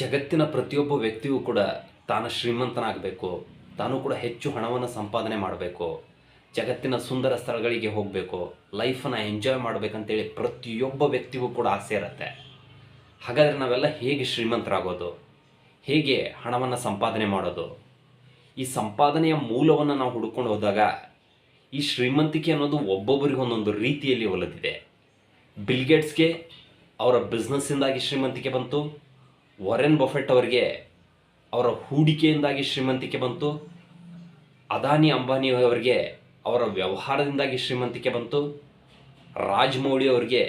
ಜಗತ್ತಿನ ಪ್ರತಿಯೊಬ್ಬ ವ್ಯಕ್ತಿಯೂ ಕೂಡ ತಾನು ಶ್ರೀಮಂತನಾಗಬೇಕು, ತಾನು ಕೂಡ ಹೆಚ್ಚು ಹಣವನ್ನು ಸಂಪಾದನೆ ಮಾಡಬೇಕು, ಜಗತ್ತಿನ ಸುಂದರ ಸ್ಥಳಗಳಿಗೆ ಹೋಗಬೇಕು ಲೈಫನ್ನು ಎಂಜಾಯ್ ಮಾಡಬೇಕಂತೇಳಿ ಪ್ರತಿಯೊಬ್ಬ ವ್ಯಕ್ತಿಗೂ ಕೂಡ ಆಸೆ ಇರುತ್ತೆ. ಹಾಗಾದರೆ ನಾವೆಲ್ಲ ಹೇಗೆ ಶ್ರೀಮಂತರಾಗೋದು? ಹೇಗೆ ಹಣವನ್ನು ಸಂಪಾದನೆ ಮಾಡೋದು? ಈ ಸಂಪಾದನೆಯ ಮೂಲವನ್ನು ನಾವು ಹುಡ್ಕೊಂಡು ಹೋದಾಗ ಈ ಶ್ರೀಮಂತಿಕೆ ಅನ್ನೋದು ಒಬ್ಬೊಬ್ಬರಿಗೆ ಒಂದೊಂದು ರೀತಿಯಲ್ಲಿ ಒಲಿದಿದೆ. ಬಿಲ್ಗೇಟ್ಸ್ಗೆ ಅವರ ಬಿಸ್ನೆಸ್ಸಿಂದಾಗಿ ಶ್ರೀಮಂತಿಕೆ ಬಂತು. ವಾರೆನ್ ಬಫೆಟ್ ಅವರಿಗೆ ಅವರ ಹೂಡಿಕೆಯಿಂದಾಗಿ ಶ್ರೀಮಂತಿಕೆ ಬಂತು. ಅದಾನಿ ಅಂಬಾನಿ ಅವರಿಗೆ ಅವರ ವ್ಯವಹಾರದಿಂದಾಗಿ ಶ್ರೀಮಂತಿಕೆ ಬಂತು. ರಾಜಮೌಳಿ ಅವರಿಗೆ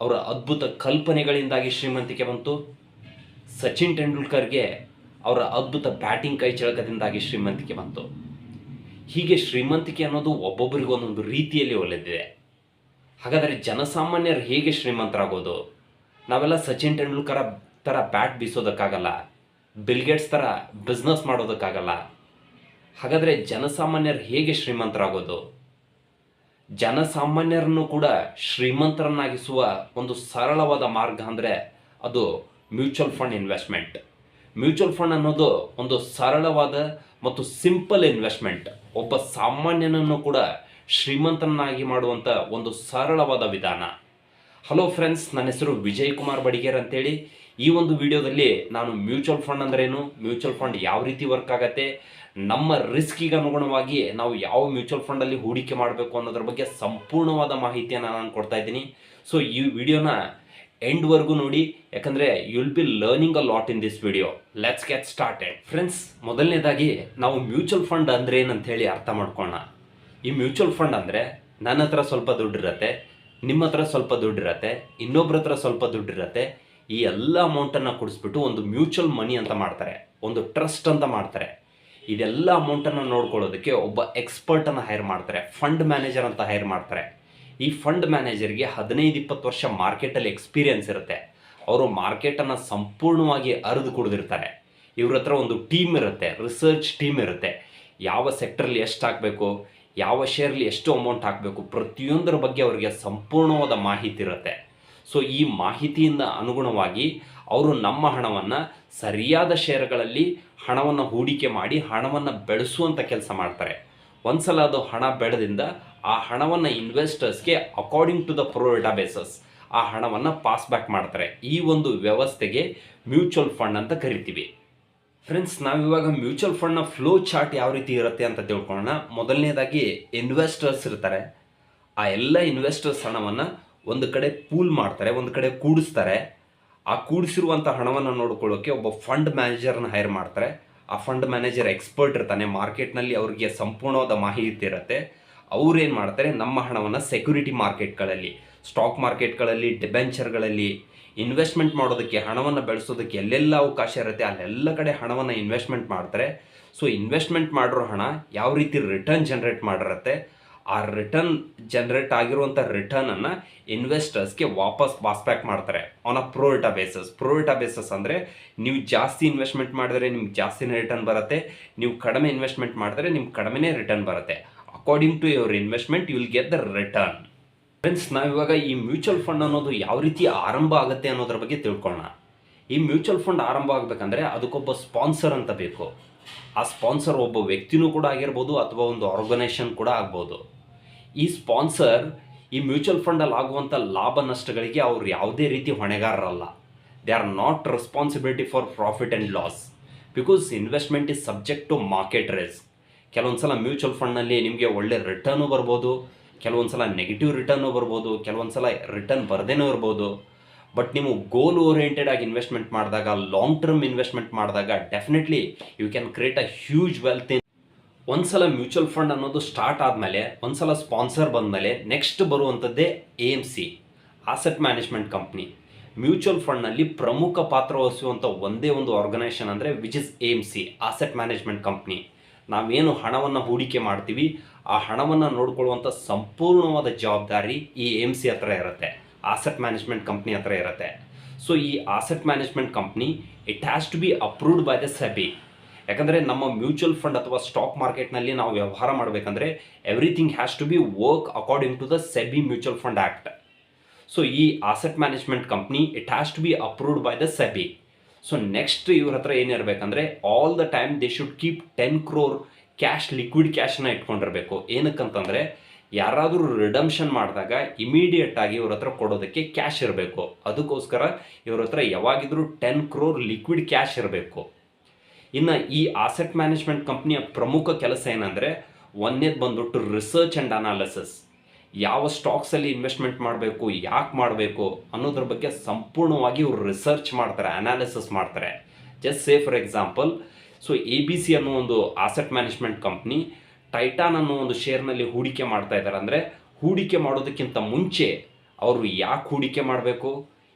ಅವರ ಅದ್ಭುತ ಕಲ್ಪನೆಗಳಿಂದಾಗಿ ಶ್ರೀಮಂತಿಕೆ ಬಂತು. ಸಚಿನ್ ತೆಂಡೂಲ್ಕರ್ಗೆ ಅವರ ಅದ್ಭುತ ಬ್ಯಾಟಿಂಗ್ ಕೈ ಚಳಕದಿಂದಾಗಿ ಶ್ರೀಮಂತಿಕೆ ಬಂತು. ಹೀಗೆ ಶ್ರೀಮಂತಿಕೆ ಅನ್ನೋದು ಒಬ್ಬೊಬ್ಬರಿಗೂ ಒಂದೊಂದು ರೀತಿಯಲ್ಲಿ ಒಲಿದಿದೆ. ಹಾಗಾದರೆ ಜನಸಾಮಾನ್ಯರು ಹೇಗೆ ಶ್ರೀಮಂತರಾಗೋದು? ನಾವೆಲ್ಲ ಸಚಿನ್ ತೆಂಡೂಲ್ಕರ ಥರ ಬ್ಯಾಟ್ ಬೀಸೋದಕ್ಕಾಗಲ್ಲ ಬಿಲ್ಗೇಟ್ಸ್ ಥರ ಬಿಸ್ನೆಸ್ ಮಾಡೋದಕ್ಕಾಗಲ್ಲ. ಹಾಗಾದರೆ ಜನಸಾಮಾನ್ಯರು ಹೇಗೆ ಶ್ರೀಮಂತರಾಗೋದು? ಜನಸಾಮಾನ್ಯರನ್ನು ಕೂಡ ಶ್ರೀಮಂತರನ್ನಾಗಿಸುವ ಒಂದು ಸರಳವಾದ ಮಾರ್ಗ ಅಂದರೆ ಅದು mutual fund investment. Mutual fund ಅನ್ನೋದು ಒಂದು ಸರಳವಾದ ಮತ್ತು ಸಿಂಪಲ್ ಇನ್ವೆಸ್ಟ್ಮೆಂಟ್. ಒಬ್ಬ ಸಾಮಾನ್ಯನನ್ನು ಕೂಡ ಶ್ರೀಮಂತನಾಗಿ ಮಾಡುವಂಥ ಒಂದು ಸರಳವಾದ ವಿಧಾನ. ಹಲೋ ಫ್ರೆಂಡ್ಸ್ ನನ್ನ ಹೆಸರು ವಿಜಯ್ ಕುಮಾರ್ ಬಡಿಗೇರ್ ಅಂತೇಳಿ. ಈ ಒಂದು ವಿಡಿಯೋದಲ್ಲಿ ನಾನು ಮ್ಯೂಚುವಲ್ ಫಂಡ್ ಅಂದ್ರೇನು? ಮ್ಯೂಚುವಲ್ ಫಂಡ್ ಯಾವ ರೀತಿ ವರ್ಕ್ ಆಗತ್ತೆ? ನಮ್ಮ ರಿಸ್ಕಿಗೆ ಅನುಗುಣವಾಗಿ ನಾವು ಯಾವ ಮ್ಯೂಚುವಲ್ ಫಂಡಲ್ಲಿ ಹೂಡಿಕೆ ಮಾಡಬೇಕು ಅನ್ನೋದ್ರ ಬಗ್ಗೆ ಸಂಪೂರ್ಣವಾದ ಮಾಹಿತಿಯನ್ನು ನಾನು ಕೊಡ್ತಾ ಇದ್ದೀನಿ. ಸೊ ಈ ವಿಡಿಯೋನ ಎಂಡ್ವರೆಗೂ ನೋಡಿ. ಯಾಕಂದರೆ will be learning a lot in this video let's get started friends ಮೊದಲನೇದಾಗಿ ನಾವು ಮ್ಯೂಚುವಲ್ ಫಂಡ್ ಅಂದ್ರೆ ಹೇಳಿ ಅರ್ಥ ಮಾಡ್ಕೊಳ್ಳೋಣ. ಈ ಮ್ಯೂಚುವಲ್ ಫಂಡ್ ಅಂದರೆ ನನ್ನ ಹತ್ರ ಸ್ವಲ್ಪ ದುಡ್ಡಿರತ್ತೆ ನಿಮ್ಮ ಹತ್ರ ಸ್ವಲ್ಪ ದುಡ್ಡಿರತ್ತೆ ಇನ್ನೊಬ್ರ ಹತ್ರ ಸ್ವಲ್ಪ ದುಡ್ಡಿರತ್ತೆ ಈ ಎಲ್ಲ ಅಮೌಂಟನ್ನು ಕೊಡಿಸ್ಬಿಟ್ಟು ಒಂದು ಮ್ಯೂಚುವಲ್ ಮನಿ ಅಂತ ಮಾಡ್ತಾರೆ. ಒಂದು ಟ್ರಸ್ಟ್ ಅಂತ ಮಾಡ್ತಾರೆ. ಇದೆಲ್ಲ ಅಮೌಂಟನ್ನು ನೋಡ್ಕೊಳ್ಳೋದಕ್ಕೆ ಒಬ್ಬ ಎಕ್ಸ್ಪರ್ಟನ್ನು ಹೈರ್ ಮಾಡ್ತಾರೆ. ಫಂಡ್ ಮ್ಯಾನೇಜರ್ ಅಂತ ಹೈರ್ ಮಾಡ್ತಾರೆ. ಈ ಫಂಡ್ ಮ್ಯಾನೇಜರ್ಗೆ ಹದಿನೈದು, ಇಪ್ಪತ್ತು ವರ್ಷ ಮಾರ್ಕೆಟಲ್ಲಿ ಎಕ್ಸ್ಪೀರಿಯನ್ಸ್ ಇರುತ್ತೆ. ಅವರು ಮಾರ್ಕೆಟನ್ನು ಸಂಪೂರ್ಣವಾಗಿ ಅರಿದು ಕುಡಿದಿರ್ತಾರೆ. ಇವ್ರ ಹತ್ರ ಒಂದು ಟೀಮ್ ಇರುತ್ತೆ ರಿಸರ್ಚ್ ಟೀಮ್ ಇರುತ್ತೆ. ಯಾವ ಸೆಕ್ಟ್ರಲ್ಲಿ ಎಷ್ಟು ಹಾಕಬೇಕು ಯಾವ ಶೇರ್ಲಿ ಎಷ್ಟು ಅಮೌಂಟ್ ಹಾಕಬೇಕು, ಪ್ರತಿಯೊಂದರ ಬಗ್ಗೆ ಅವರಿಗೆ ಸಂಪೂರ್ಣವಾದ ಮಾಹಿತಿ ಇರುತ್ತೆ. ಸೊ ಈ ಮಾಹಿತಿಯಿಂದ ಅನುಗುಣವಾಗಿ ಅವರು ನಮ್ಮ ಹಣವನ್ನು ಸರಿಯಾದ ಶೇರ್ಗಳಲ್ಲಿ ಹಣವನ್ನು ಹೂಡಿಕೆ ಮಾಡಿ ಹಣವನ್ನು ಬೆಳೆಸುವಂಥ ಕೆಲಸ ಮಾಡ್ತಾರೆ. ಒಂದ್ಸಲ ಅದು ಹಣ ಬೆಳೆದಿಂದ ಆ ಹಣವನ್ನು ಇನ್ವೆಸ್ಟರ್ಸ್ಗೆ according to the pro basis ಆ ಹಣವನ್ನು ಪಾಸ್ ಬ್ಯಾಕ್ ಮಾಡ್ತಾರೆ. ಈ ಒಂದು ವ್ಯವಸ್ಥೆಗೆ ಮ್ಯೂಚುವಲ್ ಫಂಡ್ ಅಂತ ಕರಿತೀವಿ. ಫ್ರೆಂಡ್ಸ್ ನಾವಿವಾಗ ಮ್ಯೂಚುವಲ್ ಫಂಡ್ನ ಫ್ಲೋ ಚಾರ್ಟ್ ಯಾವ ರೀತಿ ಇರುತ್ತೆ ಅಂತ ತಿಳ್ಕೊಳ್ಳೋಣ. ಮೊದಲನೇದಾಗಿ ಇನ್ವೆಸ್ಟರ್ಸ್ ಇರ್ತಾರೆ. ಆ ಎಲ್ಲ ಇನ್ವೆಸ್ಟರ್ಸ್ ಹಣವನ್ನು ಒಂದು ಕಡೆ ಪೂಲ್ ಮಾಡ್ತಾರೆ, ಒಂದು ಕಡೆ ಕೂಡಿಸ್ತಾರೆ. ಆ ಕೂಡಿಸಿರುವಂಥ ಹಣವನ್ನು ನೋಡ್ಕೊಳ್ಳೋಕೆ ಒಬ್ಬ ಫಂಡ್ ಮ್ಯಾನೇಜರ್ನ ಹೈರ್ ಮಾಡ್ತಾರೆ. ಆ ಫಂಡ್ ಮ್ಯಾನೇಜರ್ ಎಕ್ಸ್ಪರ್ಟ್ ಇರ್ತಾನೆ, ಮಾರ್ಕೆಟ್ನಲ್ಲಿ ಅವರಿಗೆ ಸಂಪೂರ್ಣವಾದ ಮಾಹಿತಿ ಇರುತ್ತೆ. ಅವ್ರೇನು ಮಾಡ್ತಾರೆ, ನಮ್ಮ ಹಣವನ್ನು ಸೆಕ್ಯೂರಿಟಿ ಮಾರ್ಕೆಟ್ಗಳಲ್ಲಿ, ಸ್ಟಾಕ್ ಮಾರ್ಕೆಟ್ಗಳಲ್ಲಿ, ಡಿಬೆಂಚರ್ಗಳಲ್ಲಿ, ಇನ್ವೆಸ್ಟ್ಮೆಂಟ್ ಮಾಡೋದಕ್ಕೆ, ಹಣವನ್ನು ಬೆಳೆಸೋದಕ್ಕೆ ಎಲ್ಲೆಲ್ಲ ಅವಕಾಶ ಇರುತ್ತೆ, ಅಲ್ಲೆಲ್ಲ ಕಡೆ ಹಣವನ್ನು ಇನ್ವೆಸ್ಟ್ಮೆಂಟ್ ಮಾಡ್ತಾರೆ. ಸೊ, ಇನ್ವೆಸ್ಟ್ಮೆಂಟ್ ಮಾಡಿರೋ ಹಣ ಯಾವ ರೀತಿ ರಿಟರ್ನ್ ಜನ್ರೇಟ್ ಮಾಡಿರುತ್ತೆ ಆ ರಿಟರ್ನ್ ಜನ್ರೇಟ್ ಆಗಿರುವಂಥ ರಿಟರ್ನನ್ನು ಇನ್ವೆಸ್ಟರ್ಸ್ಗೆ ವಾಪಸ್ ಪಾಸ್ ಬ್ಯಾಕ್ ಮಾಡ್ತಾರೆ on a pro rata basis pro rata basis ಅಂದರೆ ನೀವು ಜಾಸ್ತಿ ಇನ್ವೆಸ್ಟ್ಮೆಂಟ್ ಮಾಡಿದ್ರೆ ನಿಮ್ಗೆ ಜಾಸ್ತಿನೇ ರಿಟರ್ನ್ ಬರುತ್ತೆ, ನೀವು ಕಡಿಮೆ ಇನ್ವೆಸ್ಟ್ಮೆಂಟ್ ಮಾಡಿದ್ರೆ ನಿಮ್ಗೆ ಕಡಿಮೆನೇ ರಿಟರ್ನ್ ಬರುತ್ತೆ. According to your investment you will get the return friends ನಾವಿವಾಗ ಈ ಮ್ಯೂಚುವಲ್ ಫಂಡ್ ಅನ್ನೋದು ಯಾವ ರೀತಿ ಆರಂಭ ಆಗುತ್ತೆ ಅನ್ನೋದ್ರ ಬಗ್ಗೆ ತಿಳ್ಕೊಳ್ಳೋಣ ಈ ಮ್ಯೂಚುವಲ್ ಫಂಡ್ ಆರಂಭ ಆಗಬೇಕಂದ್ರೆ ಅದಕ್ಕೊಬ್ಬ ಸ್ಪಾನ್ಸರ್ ಅಂತ ಬೇಕು. ಆ ಸ್ಪಾನ್ಸರ್ ಒಬ್ಬ ವ್ಯಕ್ತಿನೂ ಕೂಡ ಆಗಿರ್ಬೋದು ಅಥವಾ ಒಂದು ಆರ್ಗನೈಸೇಷನ್ ಕೂಡ ಆಗ್ಬೋದು. ಈ ಸ್ಪಾನ್ಸರ್ ಈ ಮ್ಯೂಚುವಲ್ ಫಂಡಲ್ಲಿ ಆಗುವಂಥ ಲಾಭ ನಷ್ಟಗಳಿಗೆ ಅವ್ರು ಯಾವುದೇ ರೀತಿ ಹೊಣೆಗಾರರಲ್ಲ. They are not responsibility for profit and loss because investment is subject to market race ಕೆಲವೊಂದು ಸಲ ಮ್ಯೂಚುವಲ್ ಫಂಡ್ನಲ್ಲಿ ನಿಮಗೆ ಒಳ್ಳೆ ರಿಟರ್ನು ಬರ್ಬೋದು ಕೆಲವೊಂದು ಸಲ ನೆಗೆಟಿವ್ ರಿಟರ್ನು ಬರ್ಬೋದು ಕೆಲವೊಂದು ಸಲ ರಿಟರ್ನ್ ಬರದೇನೂ ಇರ್ಬೋದು. ಬಟ್ ನೀವು ಗೋಲ್ ಓರಿಯೆಂಟೆಡ್ ಆಗಿ ಇನ್ವೆಸ್ಟ್ಮೆಂಟ್ ಮಾಡಿದಾಗ ಲಾಂಗ್ ಟರ್ಮ್ ಇನ್ವೆಸ್ಟ್ಮೆಂಟ್ ಮಾಡಿದಾಗ definitely you can create a huge wealth ಒಂದ್ಸಲ ಮ್ಯೂಚುವಲ್ ಫಂಡ್ ಅನ್ನೋದು ಸ್ಟಾರ್ಟ್ ಆದಮೇಲೆ, ಒಂದ್ಸಲ ಸ್ಪಾನ್ಸರ್ ಬಂದಮೇಲೆ next ಬರುವಂಥದ್ದೇ A M C asset management company mutual ಫಂಡ್ನಲ್ಲಿ ಪ್ರಮುಖ ಪಾತ್ರ ವಹಿಸುವಂಥ ಒಂದೇ ಒಂದು ಆರ್ಗನೈಸೇಷನ್ ಅಂದರೆ which is M C asset management company ನಾವೇನು ಹಣವನ್ನು ಹೂಡಿಕೆ ಮಾಡ್ತೀವಿ, ಆ ಹಣವನ್ನು ನೋಡ್ಕೊಳ್ಳುವಂಥ ಸಂಪೂರ್ಣವಾದ ಜವಾಬ್ದಾರಿ ಈ ಎಂ ಸಿ ಹತ್ರ ಇರುತ್ತೆ ಆಸೆಟ್ ಮ್ಯಾನೇಜ್ಮೆಂಟ್ ಕಂಪ್ನಿ ಹತ್ರ ಇರುತ್ತೆ. ಸೊ ಈ asset management company it has to be approved by the SEBI ಯಾಕಂದರೆ ನಮ್ಮ ಮ್ಯೂಚುವಲ್ ಫಂಡ್ ಅಥವಾ ಸ್ಟಾಕ್ ಮಾರ್ಕೆಟ್ನಲ್ಲಿ ನಾವು ವ್ಯವಹಾರ ಮಾಡಬೇಕಂದ್ರೆ everything has to be work according to the SEBI mutual fund act so ಈ asset management company it has to be approved by the SEBI so next ಇವ್ರ ಹತ್ರ ಏನಿರಬೇಕಂದ್ರೆ all the time they should keep ten crore cash liquid ಕ್ಯಾಶನ್ನ ಇಟ್ಕೊಂಡಿರಬೇಕು. ಏನಕ್ಕಂತಂದರೆ ಯಾರಾದರೂ redemption ಮಾಡಿದಾಗ immediate ಆಗಿ ಇವ್ರ ಹತ್ರ ಕೊಡೋದಕ್ಕೆ ಕ್ಯಾಶ್ ಇರಬೇಕು. ಅದಕ್ಕೋಸ್ಕರ ಇವ್ರ ಹತ್ರ ಯಾವಾಗಿದ್ರೂ ಟೆನ್ ಕ್ರೋರ್ ಲಿಕ್ವಿಡ್ ಕ್ಯಾಶ್ ಇರಬೇಕು. ಇನ್ನು ಈ ಆಸೆಟ್ ಮ್ಯಾನೇಜ್ಮೆಂಟ್ ಕಂಪ್ನಿಯ ಪ್ರಮುಖ ಕೆಲಸ ಏನಂದರೆ ಒಂದೇದು ಬಂದ್ಬಿಟ್ಟು ರಿಸರ್ಚ್ ಆ್ಯಂಡ್ ಅನಾಲಿಸಿಸ್ ಯಾವ ಸ್ಟಾಕ್ಸಲ್ಲಿ ಇನ್ವೆಸ್ಟ್ಮೆಂಟ್ ಮಾಡಬೇಕು, ಯಾಕೆ ಮಾಡಬೇಕು ಅನ್ನೋದ್ರ ಬಗ್ಗೆ ಸಂಪೂರ್ಣವಾಗಿ ಇವರು ರಿಸರ್ಚ್ ಮಾಡ್ತಾರೆ ಅನಾಲಿಸಿಸ್ ಮಾಡ್ತಾರೆ. Just say for example so A B C ಅನ್ನೋ ಒಂದು ಆಸೆಟ್ ಮ್ಯಾನೇಜ್ಮೆಂಟ್ ಕಂಪ್ನಿ ಟೈಟಾನ್ ಅನ್ನೋ ಒಂದು ಶೇರ್ನಲ್ಲಿ ಹೂಡಿಕೆ ಮಾಡ್ತಾ ಇದ್ದಾರೆ ಅಂದರೆ, ಹೂಡಿಕೆ ಮಾಡೋದಕ್ಕಿಂತ ಮುಂಚೆ ಅವರು ಯಾಕೆ ಹೂಡಿಕೆ ಮಾಡಬೇಕು?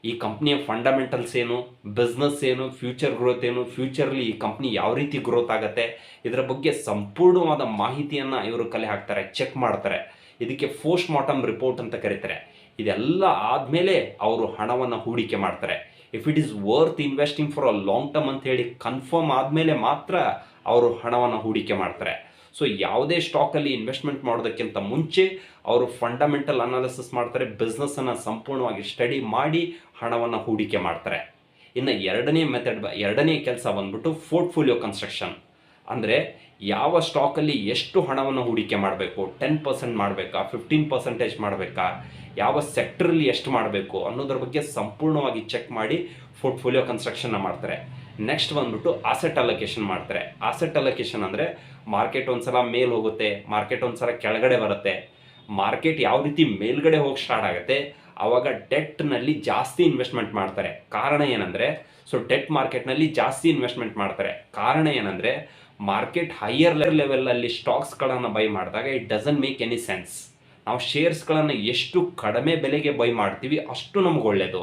ಈ ಕಂಪ್ನಿಯ ಫಂಡಮೆಂಟಲ್ಸ್ ಏನು ಬಿಸ್ನೆಸ್ ಏನು ಫ್ಯೂಚರ್ ಗ್ರೋತ್ ಏನು ಫ್ಯೂಚರ್ಲಿ ಈ ಕಂಪ್ನಿ ಯಾವ ರೀತಿ ಗ್ರೋತ್ ಆಗುತ್ತೆ, ಇದರ ಬಗ್ಗೆ ಸಂಪೂರ್ಣವಾದ ಮಾಹಿತಿಯನ್ನು ಇವರು ಕಲೆ ಹಾಕ್ತಾರೆ ಚೆಕ್ ಮಾಡ್ತಾರೆ. ಇದಕ್ಕೆ ಪೋಸ್ಟ್ ಮಾರ್ಟಮ್ ರಿಪೋರ್ಟ್ ಅಂತ ಕರೀತಾರೆ. ಇದೆಲ್ಲ ಆದಮೇಲೆ ಅವರು ಹಣವನ್ನು ಹೂಡಿಕೆ ಮಾಡ್ತಾರೆ. If it is worth investing for a long term ಅಂತ ಹೇಳಿ ಕನ್ಫರ್ಮ್ ಆದಮೇಲೆ ಮಾತ್ರ ಅವರು ಹಣವನ್ನು ಹೂಡಿಕೆ ಮಾಡ್ತಾರೆ. ಸೊ ಯಾವುದೇ ಸ್ಟಾಕಲ್ಲಿ ಇನ್ವೆಸ್ಟ್ಮೆಂಟ್ ಮಾಡೋದಕ್ಕಿಂತ ಮುಂಚೆ ಅವರು ಫಂಡಮೆಂಟಲ್ ಅನಾಲಿಸಿಸ್ ಮಾಡ್ತಾರೆ ಬಿಸ್ನೆಸ್ಸನ್ನು ಸಂಪೂರ್ಣವಾಗಿ ಸ್ಟಡಿ ಮಾಡಿ ಹಣವನ್ನು ಹೂಡಿಕೆ ಮಾಡ್ತಾರೆ. ಇನ್ನು ಎರಡನೇ ಮೆಥಡ್ ಎರಡನೇ ಕೆಲಸ ಬಂದ್ಬಿಟ್ಟು ಪೋರ್ಟ್ಫೋಲಿಯೋ ಕನ್ಸ್ಟ್ರಕ್ಷನ್ ಅಂದರೆ ಯಾವ ಸ್ಟಾಕಲ್ಲಿ ಎಷ್ಟು ಹಣವನ್ನು ಹೂಡಿಕೆ ಮಾಡಬೇಕು ಟೆನ್ ಪರ್ಸೆಂಟ್ ಮಾಡಬೇಕಾ ಫಿಫ್ಟೀನ್ ಪರ್ಸೆಂಟೇಜ್ ಮಾಡಬೇಕಾ, ಯಾವ ಸೆಕ್ಟ್ರಲ್ಲಿ ಎಷ್ಟು ಮಾಡಬೇಕು ಅನ್ನೋದ್ರ ಬಗ್ಗೆ ಸಂಪೂರ್ಣವಾಗಿ ಚೆಕ್ ಮಾಡಿ ಪೋರ್ಟ್ಫೋಲಿಯೋ ಕನ್ಸ್ಟ್ರಕ್ಷನ್ನ ಮಾಡ್ತಾರೆ. ನೆಕ್ಸ್ಟ್ ಬಂದ್ಬಿಟ್ಟು ಆಸೆಟ್ ಅಲೊಕೇಶನ್ ಮಾಡ್ತಾರೆ. ಆಸೆಟ್ ಅಲೊಕೇಶನ್ ಅಂದರೆ ಮಾರ್ಕೆಟ್ ಒಂದ್ಸಲ ಮೇಲೆ ಹೋಗುತ್ತೆ ಮಾರ್ಕೆಟ್ ಒಂದ್ಸಲ ಕೆಳಗಡೆ ಬರುತ್ತೆ. ಮಾರ್ಕೆಟ್ ಯಾವ ರೀತಿ ಮೇಲ್ಗಡೆ ಹೋಗಿ ಸ್ಟಾರ್ಟ್ ಆಗುತ್ತೆ ಆವಾಗ ಡೆಟ್ನಲ್ಲಿ ಜಾಸ್ತಿ ಇನ್ವೆಸ್ಟ್ಮೆಂಟ್ ಮಾಡ್ತಾರೆ. ಕಾರಣ ಏನಂದರೆ ಸೊ ಡೆಟ್ ಮಾರ್ಕೆಟ್ನಲ್ಲಿ ಜಾಸ್ತಿ ಇನ್ವೆಸ್ಟ್ಮೆಂಟ್ ಮಾಡ್ತಾರೆ. ಕಾರಣ ಏನಂದರೆ ಮಾರ್ಕೆಟ್ ಹೈಯರ್ ಲೆವೆಲಲ್ಲಿ ಸ್ಟಾಕ್ಸ್ಗಳನ್ನು ಬೈ ಮಾಡಿದಾಗ it doesn't make any sense ನಾವು ಶೇರ್ಸ್ಗಳನ್ನು ಎಷ್ಟು ಕಡಿಮೆ ಬೆಲೆಗೆ ಬೈ ಮಾಡ್ತೀವಿ ಅಷ್ಟು ನಮ್ಗೆ ಒಳ್ಳೆಯದು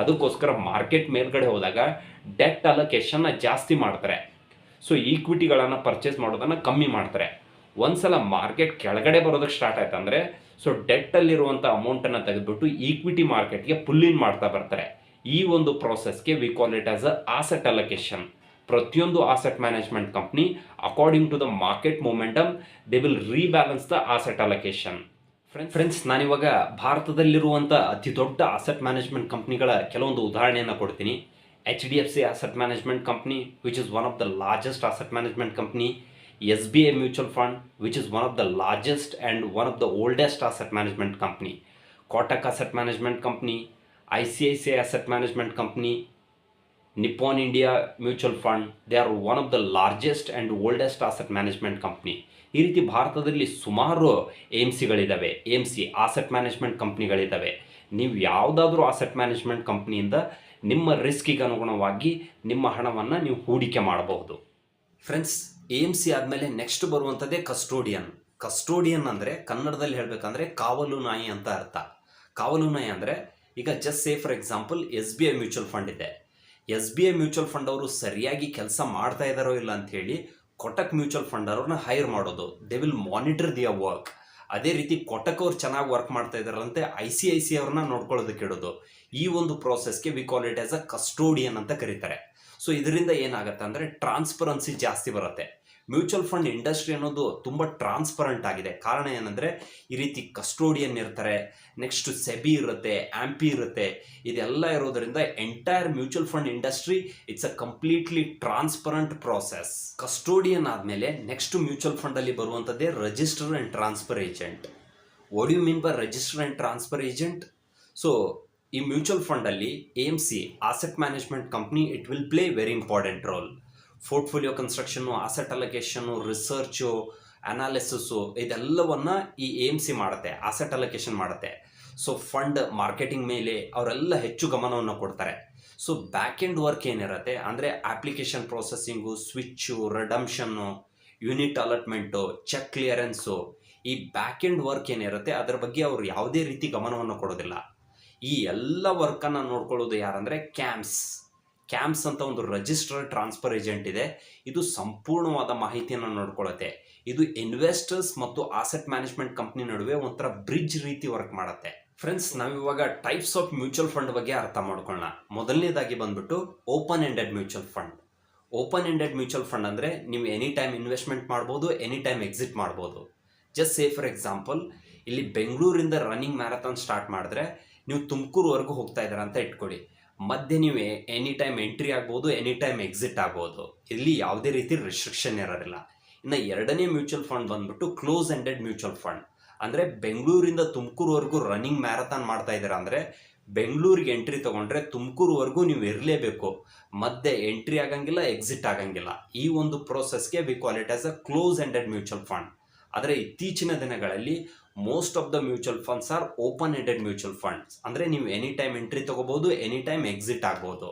ಅದಕ್ಕೋಸ್ಕರ ಮಾರ್ಕೆಟ್ ಮೇಲ್ಗಡೆ ಹೋದಾಗ ಡೆಟ್ ಅಲೋಕೇಶನ್ನ ಜಾಸ್ತಿ ಮಾಡ್ತಾರೆ. ಸೊ ಈಕ್ವಿಟಿಗಳನ್ನು ಪರ್ಚೇಸ್ ಮಾಡೋದನ್ನು ಕಮ್ಮಿ ಮಾಡ್ತಾರೆ. ಒಂದ್ಸಲ ಮಾರ್ಕೆಟ್ ಕೆಳಗಡೆ ಬರೋದಕ್ಕೆ ಸ್ಟಾರ್ಟ್ ಆಯ್ತು ಅಂದರೆ ಸೊ ಡೆಟ್ಟಲ್ಲಿರುವಂಥ ಅಮೌಂಟನ್ನು ತೆಗೆದುಬಿಟ್ಟು ಈಕ್ವಿಟಿ ಮಾರ್ಕೆಟ್ಗೆ ಪುಲ್ಲಿನ್ ಮಾಡ್ತಾ ಬರ್ತಾರೆ. ಈ ಒಂದು ಪ್ರೋಸೆಸ್ಗೆ we call it as a asset allocation ಪ್ರತಿಯೊಂದು asset management company according to the market momentum they will rebalance the asset allocation friends friends ನಾನಿವಾಗ ಭಾರತದಲ್ಲಿರುವಂಥ ಅತಿ ದೊಡ್ಡ ಆಸೆಟ್ ಮ್ಯಾನೇಜ್ಮೆಂಟ್ ಕಂಪ್ನಿಗಳ ಕೆಲವೊಂದು ಉದಾಹರಣೆಯನ್ನು ಕೊಡ್ತೀನಿ. H Asset Management Company, which is one of the largest asset management company, SBI Mutual Fund, which is one of the largest and one of the oldest asset management company, Kotak Asset Management Company, ICICI Asset Management Company, Nippon India Mutual Fund, they are one of the largest and oldest asset management company. ಈ ರೀತಿ ಭಾರತದಲ್ಲಿ ಸುಮಾರು M ಸಿಗಳಿದ್ದಾವೆ M C asset management ಕಂಪ್ನಿಗಳಿದ್ದಾವೆ ನೀವು ಯಾವುದಾದ್ರೂ asset management ಕಂಪ್ನಿಯಿಂದ ನಿಮ್ಮ ರಿಸ್ಕಿಗೆ ಅನುಗುಣವಾಗಿ ನಿಮ್ಮ ಹಣವನ್ನು ನೀವು ಹೂಡಿಕೆ ಮಾಡಬಹುದು. ಫ್ರೆಂಡ್ಸ್ ಎ ಎಂ ಸಿ ಆದಮೇಲೆ ನೆಕ್ಸ್ಟ್ ಬರುವಂಥದ್ದೇ ಕಸ್ಟೋಡಿಯನ್ ಕಸ್ಟೋಡಿಯನ್ ಅಂದರೆ ಕನ್ನಡದಲ್ಲಿ ಹೇಳಬೇಕಂದ್ರೆ ಕಾವಲು ನಾಯಿ ಅಂತ ಅರ್ಥ. ಕಾವಲು ನಾಯಿ ಅಂದರೆ ಈಗ just say for example S B I mutual fund ಇದೆ. S B I mutual fund ಅವರು ಸರಿಯಾಗಿ ಕೆಲಸ ಮಾಡ್ತಾ ಇದ್ದಾರೋ ಇಲ್ಲ ಹೇಳಿ ಕೊಟಕ್ ಮ್ಯೂಚುವಲ್ ಫಂಡ್ ಅವ್ರನ್ನ ಹೈರ್ ಮಾಡೋದು. They will monitor their work ಅದೇ ರೀತಿ ಕೊಟಕ್ ಅವ್ರು ಚೆನ್ನಾಗಿ ವರ್ಕ್ ಮಾಡ್ತಾ ಇದ್ದಾರಂತೆ ಐ ಸಿ ಐ ಸಿ ಅವ್ರನ್ನ ನೋಡ್ಕೊಳ್ಳೋದಕ್ಕೆ ಇಡೋದು ಈ ಒಂದು ಪ್ರೋಸೆಸ್ಗೆ we call it as a custodian ಅಂತ ಕರೀತಾರೆ. ಸೊ ಇದರಿಂದ ಏನಾಗುತ್ತೆ ಅಂದರೆ ಟ್ರಾನ್ಸ್ಪರೆನ್ಸಿ ಜಾಸ್ತಿ ಬರುತ್ತೆ. ಮ್ಯೂಚುವಲ್ ಫಂಡ್ ಇಂಡಸ್ಟ್ರಿ ಅನ್ನೋದು ತುಂಬ ಟ್ರಾನ್ಸ್ಪರೆಂಟ್ ಆಗಿದೆ. ಕಾರಣ ಏನಂದರೆ, ಈ ರೀತಿ ಕಸ್ಟೋಡಿಯನ್ ಇರ್ತಾರೆ ನೆಕ್ಸ್ಟ್ ಸೆಬಿ ಇರುತ್ತೆ ಆ್ಯಂಪಿ ಇರುತ್ತೆ, ಇದೆಲ್ಲ ಇರೋದರಿಂದ entire mutual fund industry it's a completely transparent process custodian ಆದಮೇಲೆ ನೆಕ್ಸ್ಟ್ ಮ್ಯೂಚುವಲ್ ಫಂಡಲ್ಲಿ ಬರುವಂಥದ್ದೇ register and transfer agent what you mean by register and transfer agent so ಈ mutual ಫಂಡಲ್ಲಿ M C asset management company it will play very important role portfolio construction asset allocation research analysis ಇದೆಲ್ಲವನ್ನು ಈ M C ಮಾಡುತ್ತೆ asset allocation ಮಾಡುತ್ತೆ. So fund marketing ಮೇಲೆ ಅವರೆಲ್ಲ ಹೆಚ್ಚು ಗಮನವನ್ನು ಕೊಡ್ತಾರೆ. ಸೊ ಬ್ಯಾಕ್ ಎಂಡ್ ವರ್ಕ್ ಏನಿರುತ್ತೆ ಅಂದರೆ application processing switch redemption unit allotment check clearance ಈ ಬ್ಯಾಕ್ ಎಂಡ್ ವರ್ಕ್ ಏನಿರುತ್ತೆ ಅದರ ಬಗ್ಗೆ ಅವರು ಯಾವುದೇ ರೀತಿ ಗಮನವನ್ನು ಕೊಡೋದಿಲ್ಲ. ಈ ಎಲ್ಲ ವರ್ಕನ್ನು ನೋಡ್ಕೊಳ್ಳೋದು ಯಾರಂದರೆ ಕ್ಯಾಮ್ಸ್ ಕ್ಯಾಮ್ಸ್ ಅಂತ ಒಂದು ರಿಜಿಸ್ಟರ್ ಟ್ರಾನ್ಸ್ಫರ್ ಏಜೆಂಟ್ ಇದೆ. ಇದು ಸಂಪೂರ್ಣವಾದ ಮಾಹಿತಿಯನ್ನು ನೋಡ್ಕೊಳ್ಳುತ್ತೆ ಇದು ಇನ್ವೆಸ್ಟರ್ಸ್ ಮತ್ತು ಆಸೆಟ್ ಮ್ಯಾನೇಜ್ಮೆಂಟ್ ಕಂಪ್ನಿ ನಡುವೆ ಒಂಥರ ಬ್ರಿಡ್ಜ್ ರೀತಿ ವರ್ಕ್ ಮಾಡುತ್ತೆ. ಫ್ರೆಂಡ್ಸ್ ನಾವಿವಾಗ ಟೈಪ್ಸ್ ಆಫ್ ಮ್ಯೂಚುವಲ್ ಫಂಡ್ ಬಗ್ಗೆ ಅರ್ಥ ಮಾಡ್ಕೊಳ್ಳೋಣ ಮೊದಲನೇದಾಗಿ ಬಂದ್ಬಿಟ್ಟು open ended mutual fund open ended mutual fund ಅಂದರೆ ನೀವು ಎನಿ ಟೈಮ್ ಇನ್ವೆಸ್ಟ್ಮೆಂಟ್ ಮಾಡ್ಬೋದು ಎನಿ ಟೈಮ್ ಎಕ್ಸಿಟ್ ಮಾಡ್ಬೋದು. ಜಸ್ಟ್ ಸೇ ಫಾರ್ ಎಕ್ಸಾಂಪಲ್ ಇಲ್ಲಿ ಬೆಂಗಳೂರಿಂದ ರನ್ನಿಂಗ್ ಮ್ಯಾರಥಾನ್ ಸ್ಟಾರ್ಟ್ ಮಾಡಿದ್ರೆ, ನೀವು ತುಮಕೂರುವರೆಗೂ ಹೋಗ್ತಾ ಇದ್ದಾರೆ ಅಂತ ಇಟ್ಕೊಳ್ಳಿ ಮಧ್ಯೆ ನೀವು ಎನಿ ಟೈಮ್ ಎಂಟ್ರಿ ಆಗ್ಬೋದು ಎನಿ ಟೈಮ್ ಎಕ್ಸಿಟ್ ಆಗ್ಬೋದು. ಇಲ್ಲಿ ಯಾವುದೇ ರೀತಿ ರಿಸ್ಟ್ರಿಕ್ಷನ್ ಇರೋದಿಲ್ಲ. ಇನ್ನು ಎರಡನೇ ಮ್ಯೂಚುವಲ್ ಫಂಡ್ ಬಂದ್ಬಿಟ್ಟು ಕ್ಲೋಸ್ ಎಂಡೆಡ್ ಮ್ಯೂಚುವಲ್ ಫಂಡ್ ಅಂದರೆ ಬೆಂಗಳೂರಿಂದ ತುಮಕೂರುವರೆಗೂ ರನ್ನಿಂಗ್ ಮ್ಯಾರಥಾನ್ ಮಾಡ್ತಾ ಇದ್ದೀರಾ ಅಂದರೆ, ಬೆಂಗಳೂರಿಗೆ ಎಂಟ್ರಿ ತೊಗೊಂಡ್ರೆ ತುಮಕೂರುವರೆಗೂ ನೀವು ಇರಲೇಬೇಕು. ಮಧ್ಯೆ ಎಂಟ್ರಿ ಆಗಂಗಿಲ್ಲ ಎಕ್ಸಿಟ್ ಆಗಂಗಿಲ್ಲ. ಈ ಒಂದು ಪ್ರೋಸೆಸ್ಗೆ we call it as a close ended mutual fund ಆದರೆ ಇತ್ತೀಚಿನ ದಿನಗಳಲ್ಲಿ most of the mutual funds are open ended mutual funds ಅಂದರೆ ನೀವು ಎನಿ ಟೈಮ್ ಎಂಟ್ರಿ ತೊಗೋಬೋದು ಎನಿ ಟೈಮ್ ಎಕ್ಸಿಟ್ ಆಗ್ಬೋದು.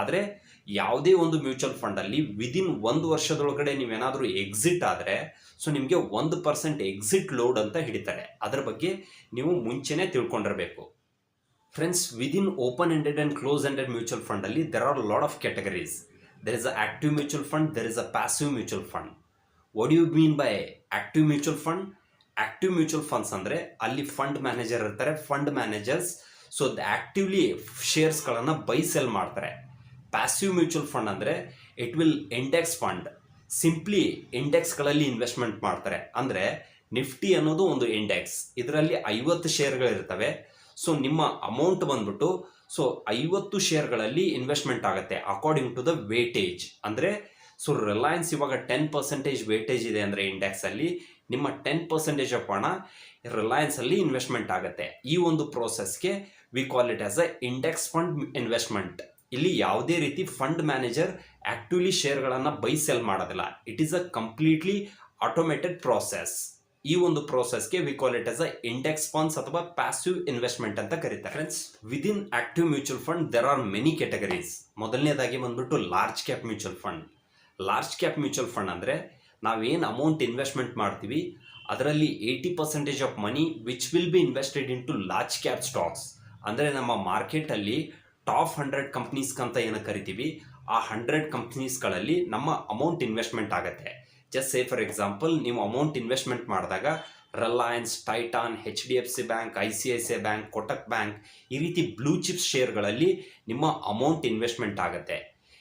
ಆದರೆ ಯಾವುದೇ ಒಂದು ಮ್ಯೂಚುವಲ್ ಫಂಡಲ್ಲಿ ವಿದಿನ್ ಒಂದು ವರ್ಷದೊಳಗಡೆ ನೀವೇನಾದರೂ ಎಕ್ಸಿಟ್ ಆದರೆ ಸೊ ನಿಮಗೆ ಒಂದು ಪರ್ಸೆಂಟ್ ಎಕ್ಸಿಟ್ ಲೋಡ್ ಅಂತ ಹಿಡಿತಾರೆ. ಅದರ ಬಗ್ಗೆ ನೀವು ಮುಂಚೆನೇ ತಿಳ್ಕೊಂಡಿರಬೇಕು. Friends within open ended and close ended mutual ಫಂಡಲ್ಲಿ there are lot of categories there is a active mutual fund there is a passive mutual fund what you mean by active mutual fund active mutual funds ಅಂದರೆ ಅಲ್ಲಿ fund manager ಇರ್ತಾರೆ fund managers so actively ಶೇರ್ಸ್ಗಳನ್ನು buy sell ಮಾಡ್ತಾರೆ. Passive mutual fund ಅಂದರೆ it will index fund simply ಇಂಡೆಕ್ಸ್ಗಳಲ್ಲಿ investment ಮಾಡ್ತಾರೆ. ಅಂದರೆ Nifty ಅನ್ನೋದು ಒಂದು ಇಂಡೆಕ್ಸ್ ಇದರಲ್ಲಿ ಐವತ್ತು ಶೇರ್ಗಳಿರ್ತವೆ ಸೊ ನಿಮ್ಮ ಅಮೌಂಟ್ ಬಂದ್ಬಿಟ್ಟು ಸೊ ಐವತ್ತು ಶೇರ್ಗಳಲ್ಲಿ ಇನ್ವೆಸ್ಟ್ಮೆಂಟ್ ಆಗುತ್ತೆ ಅಕಾರ್ಡಿಂಗ್ ಟು ದ ವೇಟೇಜ್ ಅಂದರೆ ಸೊ ರಿಲಯನ್ಸ್ ಇವಾಗ ಟೆನ್ ಪರ್ಸೆಂಟೇಜ್ ವೇಟೇಜ್ ಇದೆ ಅಂದರೆ ಇಂಡೆಕ್ಸಲ್ಲಿ ನಿಮ್ಮ ಟೆನ್ ಪರ್ಸೆಂಟೇಜ್ ಆಫ್ ಹಣ ರಿಲಯನ್ಸಲ್ಲಿ ಇನ್ವೆಸ್ಟ್ಮೆಂಟ್ ಆಗುತ್ತೆ. ಈ ಒಂದು ಪ್ರೋಸೆಸ್ಗೆ we call it as a index fund investment ಇಲ್ಲಿ ಯಾವುದೇ ರೀತಿ ಫಂಡ್ ಮ್ಯಾನೇಜರ್ ಆ್ಯಕ್ಟಿವ್ಲಿ ಶೇರ್ಗಳನ್ನು ಬೈ ಸೆಲ್ ಮಾಡೋದಿಲ್ಲ. It is a completely automated process ಈ ಒಂದು ಪ್ರೋಸೆಸ್ಗೆ we call it as a index funds ಅಥವಾ ಪ್ಯಾಸಿವ್ ಇನ್ವೆಸ್ಟ್ಮೆಂಟ್ ಅಂತ ಕರೀತಾರೆ. Friends within active mutual fund there are many categories ಮೊದಲನೇದಾಗಿ ಬಂದ್ಬಿಟ್ಟು large cap mutual fund large cap mutual fund ಅಂದರೆ ನಾವೇನು amount investment ಮಾಡ್ತೀವಿ, ಅದರಲ್ಲಿ eighty percentage of money which will be invested in to large cap stocks ಅಂದರೆ ನಮ್ಮ ಮಾರ್ಕೆಟಲ್ಲಿ top hundred ಕಂಪ್ನೀಸ್ಗಂತ ಏನು ಕರಿತೀವಿ, ಆ ಹಂಡ್ರೆಡ್ ಕಂಪ್ನೀಸ್ಗಳಲ್ಲಿ ನಮ್ಮ ಅಮೌಂಟ್ ಇನ್ವೆಸ್ಟ್ಮೆಂಟ್ ಆಗುತ್ತೆ. ಜಸ್ಟ್ ಸೇ ಫಾರ್ ಎಕ್ಸಾಂಪಲ್ ನೀವು ಅಮೌಂಟ್ ಇನ್ವೆಸ್ಟ್ಮೆಂಟ್ ಮಾಡಿದಾಗ Reliance Titan H D F C bank I C I C I bank Kotak bank ಈ ರೀತಿ ಬ್ಲೂ ಚಿಪ್ಸ್ ಶೇರ್ಗಳಲ್ಲಿ ನಿಮ್ಮ ಅಮೌಂಟ್ ಇನ್ವೆಸ್ಟ್ಮೆಂಟ್ ಆಗುತ್ತೆ.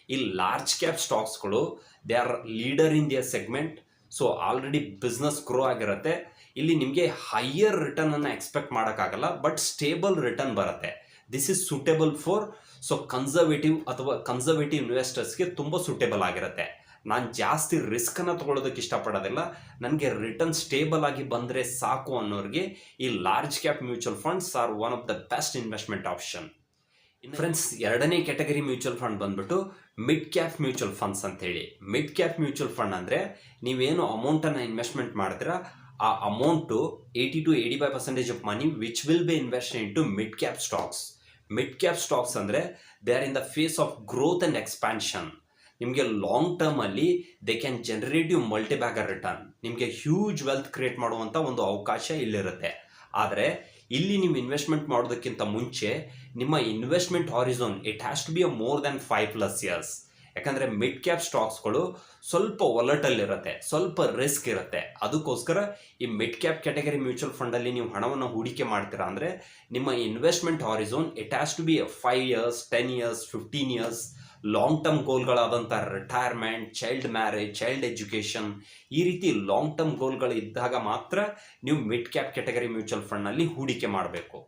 ಈ large cap ಸ್ಟಾಕ್ಸ್ಗಳು they are leader in their segment so already business grow ಆಗಿರುತ್ತೆ. ಇಲ್ಲಿ ನಿಮಗೆ higher return ಅನ್ನು ಎಕ್ಸ್ಪೆಕ್ಟ್ ಮಾಡೋಕ್ಕಾಗಲ್ಲ ಬಟ್ ಸ್ಟೇಬಲ್ ರಿಟರ್ನ್ ಬರುತ್ತೆ. This is suitable for so conservative ಅಥವಾ ಕನ್ಸರ್ವೇಟಿವ್ ಇನ್ವೆಸ್ಟರ್ಸ್ಗೆ ತುಂಬ ಸೂಟೇಬಲ್ ಆಗಿರುತ್ತೆ. ನಾನು ಜಾಸ್ತಿ ರಿಸ್ಕನ್ನು ತೊಗೊಳೋದಕ್ಕೆ ಇಷ್ಟಪಡೋದಿಲ್ಲ. ನನಗೆ ರಿಟರ್ನ್ ಸ್ಟೇಬಲ್ ಆಗಿ ಬಂದರೆ ಸಾಕು ಅನ್ನೋರಿಗೆ ಈ large cap mutual funds are one of the best investment option friends, ಎರಡನೇ ಕ್ಯಾಟಗರಿ ಮ್ಯೂಚುವಲ್ ಫಂಡ್ ಬಂದ್ಬಿಟ್ಟು ಮಿಡ್ ಕ್ಯಾಪ್ ಮ್ಯೂಚುವಲ್ ಫಂಡ್ಸ್ ಅಂತ ಹೇಳಿ ಮಿಡ್ ಕ್ಯಾಪ್ ಮ್ಯೂಚುವಲ್ ಫಂಡ್ ಅಂದರೆ ನೀವೇನು ಅಮೌಂಟನ್ನು ಇನ್ವೆಸ್ಟ್ಮೆಂಟ್ ಮಾಡಿದ್ರೆ ಆ amount eighty to eighty five percentage of money which will be invest in to mid cap stocks mid cap stocks ಅಂದರೆ they are in the phase of growth and expansion ನಿಮಗೆ long ಟರ್ಮಲ್ಲಿ they can generate you multibagger return ನಿಮಗೆ huge wealth create ಮಾಡುವಂಥ ಒಂದು ಅವಕಾಶ ಇಲ್ಲಿರುತ್ತೆ. ಆದರೆ ಇಲ್ಲಿ ನೀವು investment ಮಾಡೋದಕ್ಕಿಂತ ಮುಂಚೆ ನಿಮ್ಮ investment horizon it has to be a more than five plus years ಯಾಕಂದರೆ ಮಿಡ್ ಕ್ಯಾಪ್ ಸ್ಟಾಕ್ಸ್ಗಳು ಸ್ವಲ್ಪ ಒಲಟಲ್ ಇರುತ್ತೆ, ಸ್ವಲ್ಪ ರಿಸ್ಕ್ ಇರುತ್ತೆ. ಅದಕ್ಕೋಸ್ಕರ ಈ ಮಿಡ್ ಕ್ಯಾಪ್ ಕ್ಯಾಟಗರಿ ಮ್ಯೂಚುವಲ್ ಫಂಡಲ್ಲಿ ನೀವು ಹಣವನ್ನು ಹೂಡಿಕೆ ಮಾಡ್ತೀರಾ ಅಂದರೆ ನಿಮ್ಮ investment horizon it has to be five years ten years fifteen years long term ಗೋಲ್ಗಳಾದಂಥ retirement child marriage child education ಈ ರೀತಿ ಲಾಂಗ್ ಟರ್ಮ್ ಗೋಲ್ಗಳು ಇದ್ದಾಗ ಮಾತ್ರ ನೀವು ಮಿಡ್ ಕ್ಯಾಪ್ ಕ್ಯಾಟಗರಿ ಮ್ಯೂಚುವಲ್ ಫಂಡ್ನಲ್ಲಿ ಹೂಡಿಕೆ ಮಾಡಬೇಕು.